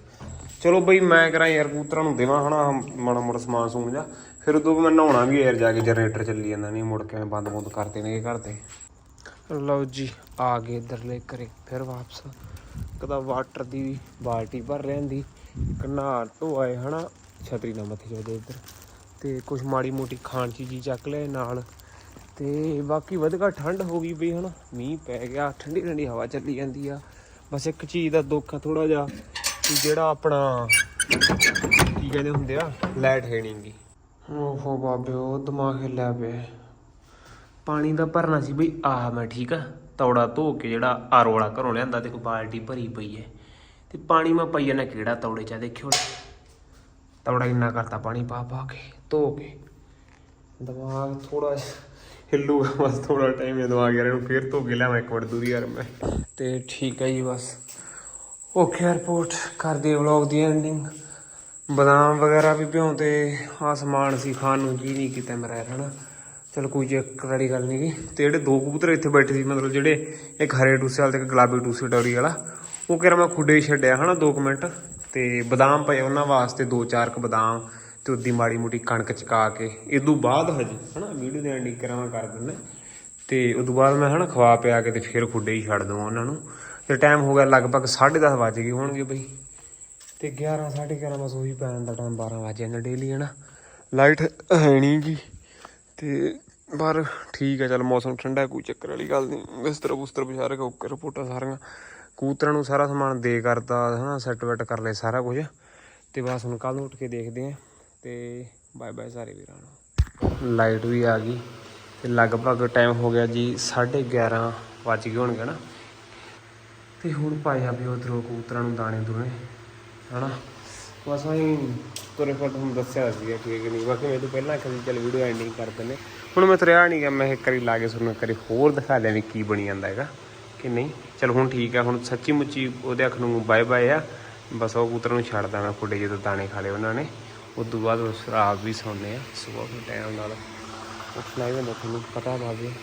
ਚਲੋ ਬਈ, ਮੈਂ ਕਰਾਂ ਯਾਰ ਕਬੂਤਰਾਂ ਨੂੰ ਦੇਵਾਂ, ਹਨਾ? ਮਾੜਾ ਮੋਟਾ ਸਮਾਨ ਸਮੂਨ ਜਾ। ਫਿਰ ਉਦੋਂ ਮੈਂ ਨਹਾਉਣਾ ਵੀ ਯਾਰ, ਜਾ ਕੇ ਜਨਰੇਟਰ ਚੱਲੀ ਜਾਂਦਾ ਨਹੀਂ, ਮੁੜ ਕੇ ਬੰਦ ਬੰਦ ਕਰਦੇ ਨੇ ਇਹ ਕਰਦੇ ਲਓ ਜੀ, ਆ ਗਏ ਇਧਰਲੇ ਘਰੇ, ਫਿਰ ਵਾਪਸ। ਕਦਾ ਵਾਟਰ ਦੀ ਵੀ ਬਾਲਟੀ ਭਰ ਰਹਿੰਦੀ ਇੱਕ ਨਹਾ ਧੋਏ ਹਨਾ? ਛਤਰੀ ਨਾਲ ਮੱਥੇ ਚੋਦੇ ਇੱਧਰ। ਤੇ ਕੁਝ ਮਾੜੀ ਮੋਟੀ ਖਾਣ ਚੀਜ਼ੀ ਚੱਕ ਲਏ ਨਾਲ। ਤੇ ਬਾਕੀ ਵਧਗਾ ਠੰਡ ਹੋ ਗਈ ਬਈ, ਹਨਾ? ਮੀਂਹ ਪੈ ਗਿਆ, ਠੰਡੀ ਠੰਡੀ ਹਵਾ ਚੱਲੀ ਜਾਂਦੀ ਆ। ਬਸ ਇੱਕ ਚੀਜ਼ ਦਾ ਦੁੱਖ ਆ ਥੋੜਾ ਜਿਹਾ ਕਿ ਜਿਹੜਾ ਆਪਣਾ, ਕੀ ਕਹਿੰਦੇ ਹੁੰਦੇ ਆ, ਲਾਈਟ ਹੈ ਨਹੀਂਗੀ ਓਹੋ ਬਾਬੇ, ਉਹ ਦਿਮਾਗ ਹਿੱਲਿਆ ਪਿਆ। ਪਾਣੀ ਦਾ ਭਰਨਾ ਸੀ ਬਈ, ਆਹ ਮੈਂ ਠੀਕ ਆ, ਤੌੜਾ ਧੋ ਕੇ ਜਿਹੜਾ ਆਰੋ ਵਾਲਾ ਘਰੋਂ ਲਿਆਂਦਾ ਤੇ ਕੋਈ ਬਾਲਟੀ ਭਰੀ ਪਈ ਹੈ ਤੇ ਪਾਣੀ ਮੈਂ ਪਈ ਜਾਣਾ ਕਿਹੜਾ ਤੌੜੇ ਚ ਆ, ਦੇਖਿਓ। ਤੌੜਾ ਇੰਨਾ ਕਰਤਾ ਪਾਣੀ ਪਾ ਪਾ ਕੇ, ਧੋ ਕੇ। ਦਿਮਾਗ ਥੋੜਾ ਹਿੱਲੂਗਾ ਬਸ ਥੋੜਾ ਟਾਈਮ ਇਹ ਦਿਮਾਗ ਯਾਰ ਇਹਨੂੰ ਫੇਰ ਧੋ ਕੇ ਲਿਆਵਾਂ ਇੱਕ ਮਿੰਟ ਦੂਰੀ ਯਾਰ ਮੈਂ। ਤੇ ਠੀਕ ਹੈ ਜੀ ਬਸ। ਓਕੇ ਰਿਪੋਰਟ ਕਰਦੇ ਵਲੌਗ ਦੀ ਐਂਡਿੰਗ ਬਦਾਮ ਵਗੈਰਾ ਵੀ ਭਿਉਂ ਤੇ ਆ ਸਮਾਨ ਸੀ ਖਾਣ ਨੂੰ, ਜੀ ਨਹੀਂ ਕੀਤਾ ਮੇਰਾ ਯਾਰ, ਹਨਾ। ਚਲ ਕੋਈ ਚੱਕਰ ਵਾਲੀ ਗੱਲ ਨਹੀਂ ਗੀ ਤੇ ਜਿਹੜੇ ਦੋ ਕਬੂਤਰ ਇੱਥੇ ਬੈਠੇ ਸੀ, ਮਤਲਬ ਜਿਹੜੇ ਇੱਕ ਹਰੇ ਟੂਸੇ ਵਾਲਾ ਤੇ ਇੱਕ ਗੁਲਾਬੀ ਟੂਸੇ ਡੌਰੀ ਵਾਲਾ, ਉਹ ਕਿਹਾ ਮੈਂ ਖੁੱਡੇ ਹੀ ਛੱਡਿਆ, ਹਨਾ 2 ਮਿੰਟ। ਤੇ ਬਦਾਮ ਪਏ ਉਹਨਾਂ ਵਾਸਤੇ, ਦੋ ਚਾਰ ਕ ਬਦਾਮ। ਤੇ ਉਦੀ ਮਾੜੀ ਮੋਟੀ ਕਣਕ ਚਕਾ ਕੇ। ਇਦੋਂ ਬਾਅਦ ਹਜੇ, ਹਨਾ, ਵੀਡੀਓ ਦੇ ਐਂਡਿੰਗ ਕਰਾਂ ਕਰ ਦਿੰਦਾ। ਤੇ ਉਦੋਂ ਬਾਅਦ ਮੈਂ, ਹਨਾ, ਖਵਾ ਪਿਆ ਕੇ ਤੇ ਫਿਰ ਖੁੱਡੇ ਹੀ ਛੱਡ ਦਵਾਂ ਉਹਨਾਂ ਨੂੰ। ਤੇ ਟਾਈਮ ਹੋ ਗਿਆ ਲਗਭਗ 10:30 ਵੱਜ ਗਏ ਹੋਣਗੇ ਬਈ। ਤੇ 11 11:30 ਬਸ ਉਹੀ ਪੈਣ ਦਾ ਟਾਈਮ 12 ਵਜੇ ਜਾਂਦਾ ਡੇਲੀ ਹਨਾ। ਲਾਈਟ ਹੈ ਨਹੀਂ ਗੀ ਤੇ ਪਰ ਠੀਕ ਹੈ ਚਲ ਮੌਸਮ ਠੰਡਾ ਕੋਈ ਚੱਕਰ ਵਾਲੀ ਗੱਲ ਨਹੀਂ। ਬਿਸਤਰ ਬੁਸਤਰ ਵਿਛਾ ਰੱਖਿਆ, ਓਕੇ ਰਿਪੋਰਟਾਂ ਸਾਰੀਆਂ। ਕੂਤਰਾਂ ਨੂੰ ਸਾਰਾ ਸਮਾਨ ਦੇ ਕਰਤਾ, ਹਨਾ ਸੈੱਟ ਵੈਟ ਕਰ ਲਏ ਸਾਰਾ ਕੁਝ। ਤੇ ਬਸ ਹੁਣ ਕੱਲ ਨੂੰ ਉੱਠ ਕੇ ਦੇਖਦੇ ਆਂ ਤੇ ਬਾਏ ਬਾਏ ਸਾਰੇ ਵੀਰਾਂ ਨੂੰ। ਲਾਈਟ ਵੀ ਆ ਗਈ ਤੇ ਲਗਭਗ ਟਾਈਮ ਹੋ ਗਿਆ ਜੀ 11:30 ਵੱਜ ਗਏ ਹੋਣਗੇ ਨਾ। ਤੇ ਹੁਣ ਪਾਇਆ ਵੀ ਉਧਰੋਂ ਕਬੂਤਰਾਂ ਨੂੰ ਦਾਣੇ ਦੂਣੇ, ਹਨਾ। ਬਸ ਅਸੀਂ ਤੁਰੇ ਫਿਰ ਤੁਹਾਨੂੰ ਦੱਸਿਆ ਸੀਗਾ ਠੀਕ ਕਿ ਨਹੀਂ। ਬਾਕੀ ਮੈਂ ਤੋਂ ਪਹਿਲਾਂ ਕਦੀ ਚੱਲ ਵੀਡੀਓ ਐਂਡਿੰਗ ਕਰ ਦਿੰਦੇ। ਹੁਣ ਮੈਂ ਤੁਰਿਆ ਨਹੀਂ ਗਿਆ, ਮੈਂ ਇੱਕ ਵਾਰੀ ਲਾ ਕੇ ਤੁਹਾਨੂੰ ਇੱਕ ਵਾਰੀ ਹੋਰ ਦਿਖਾ ਦਿਆਂ ਵੀ ਕੀ ਬਣੀ ਜਾਂਦਾ ਹੈਗਾ ਕਿ ਨਹੀਂ। ਚਲ ਹੁਣ ਠੀਕ ਆ, ਹੁਣ ਸੱਚੀ ਮੁੱਚੀ ਉਹਦੇ ਅੱਖ ਨੂੰ ਬਾਏ ਬਾਏ ਆ। ਬਸ ਉਹ ਕਬੂਤਰ ਨੂੰ ਛੱਡ ਦਾਂ ਖੁੱਡੇ ਜਦੋਂ ਦਾਣੇ ਖਾ ਲਏ ਉਹਨਾਂ ਨੇ। ਉਸ ਤੋਂ ਬਾਅਦ ਉਸ ਰਾਤ ਵੀ ਸੌਂਦੇ ਆ, ਸਵੇਰ ਦੇ ਟਾਈਮ ਨਾਲ। ਉੱਠਣਾ ਹੀ ਹੁੰਦਾ, ਤੁਹਾਨੂੰ ਪਤਾ ਬਾਬੇ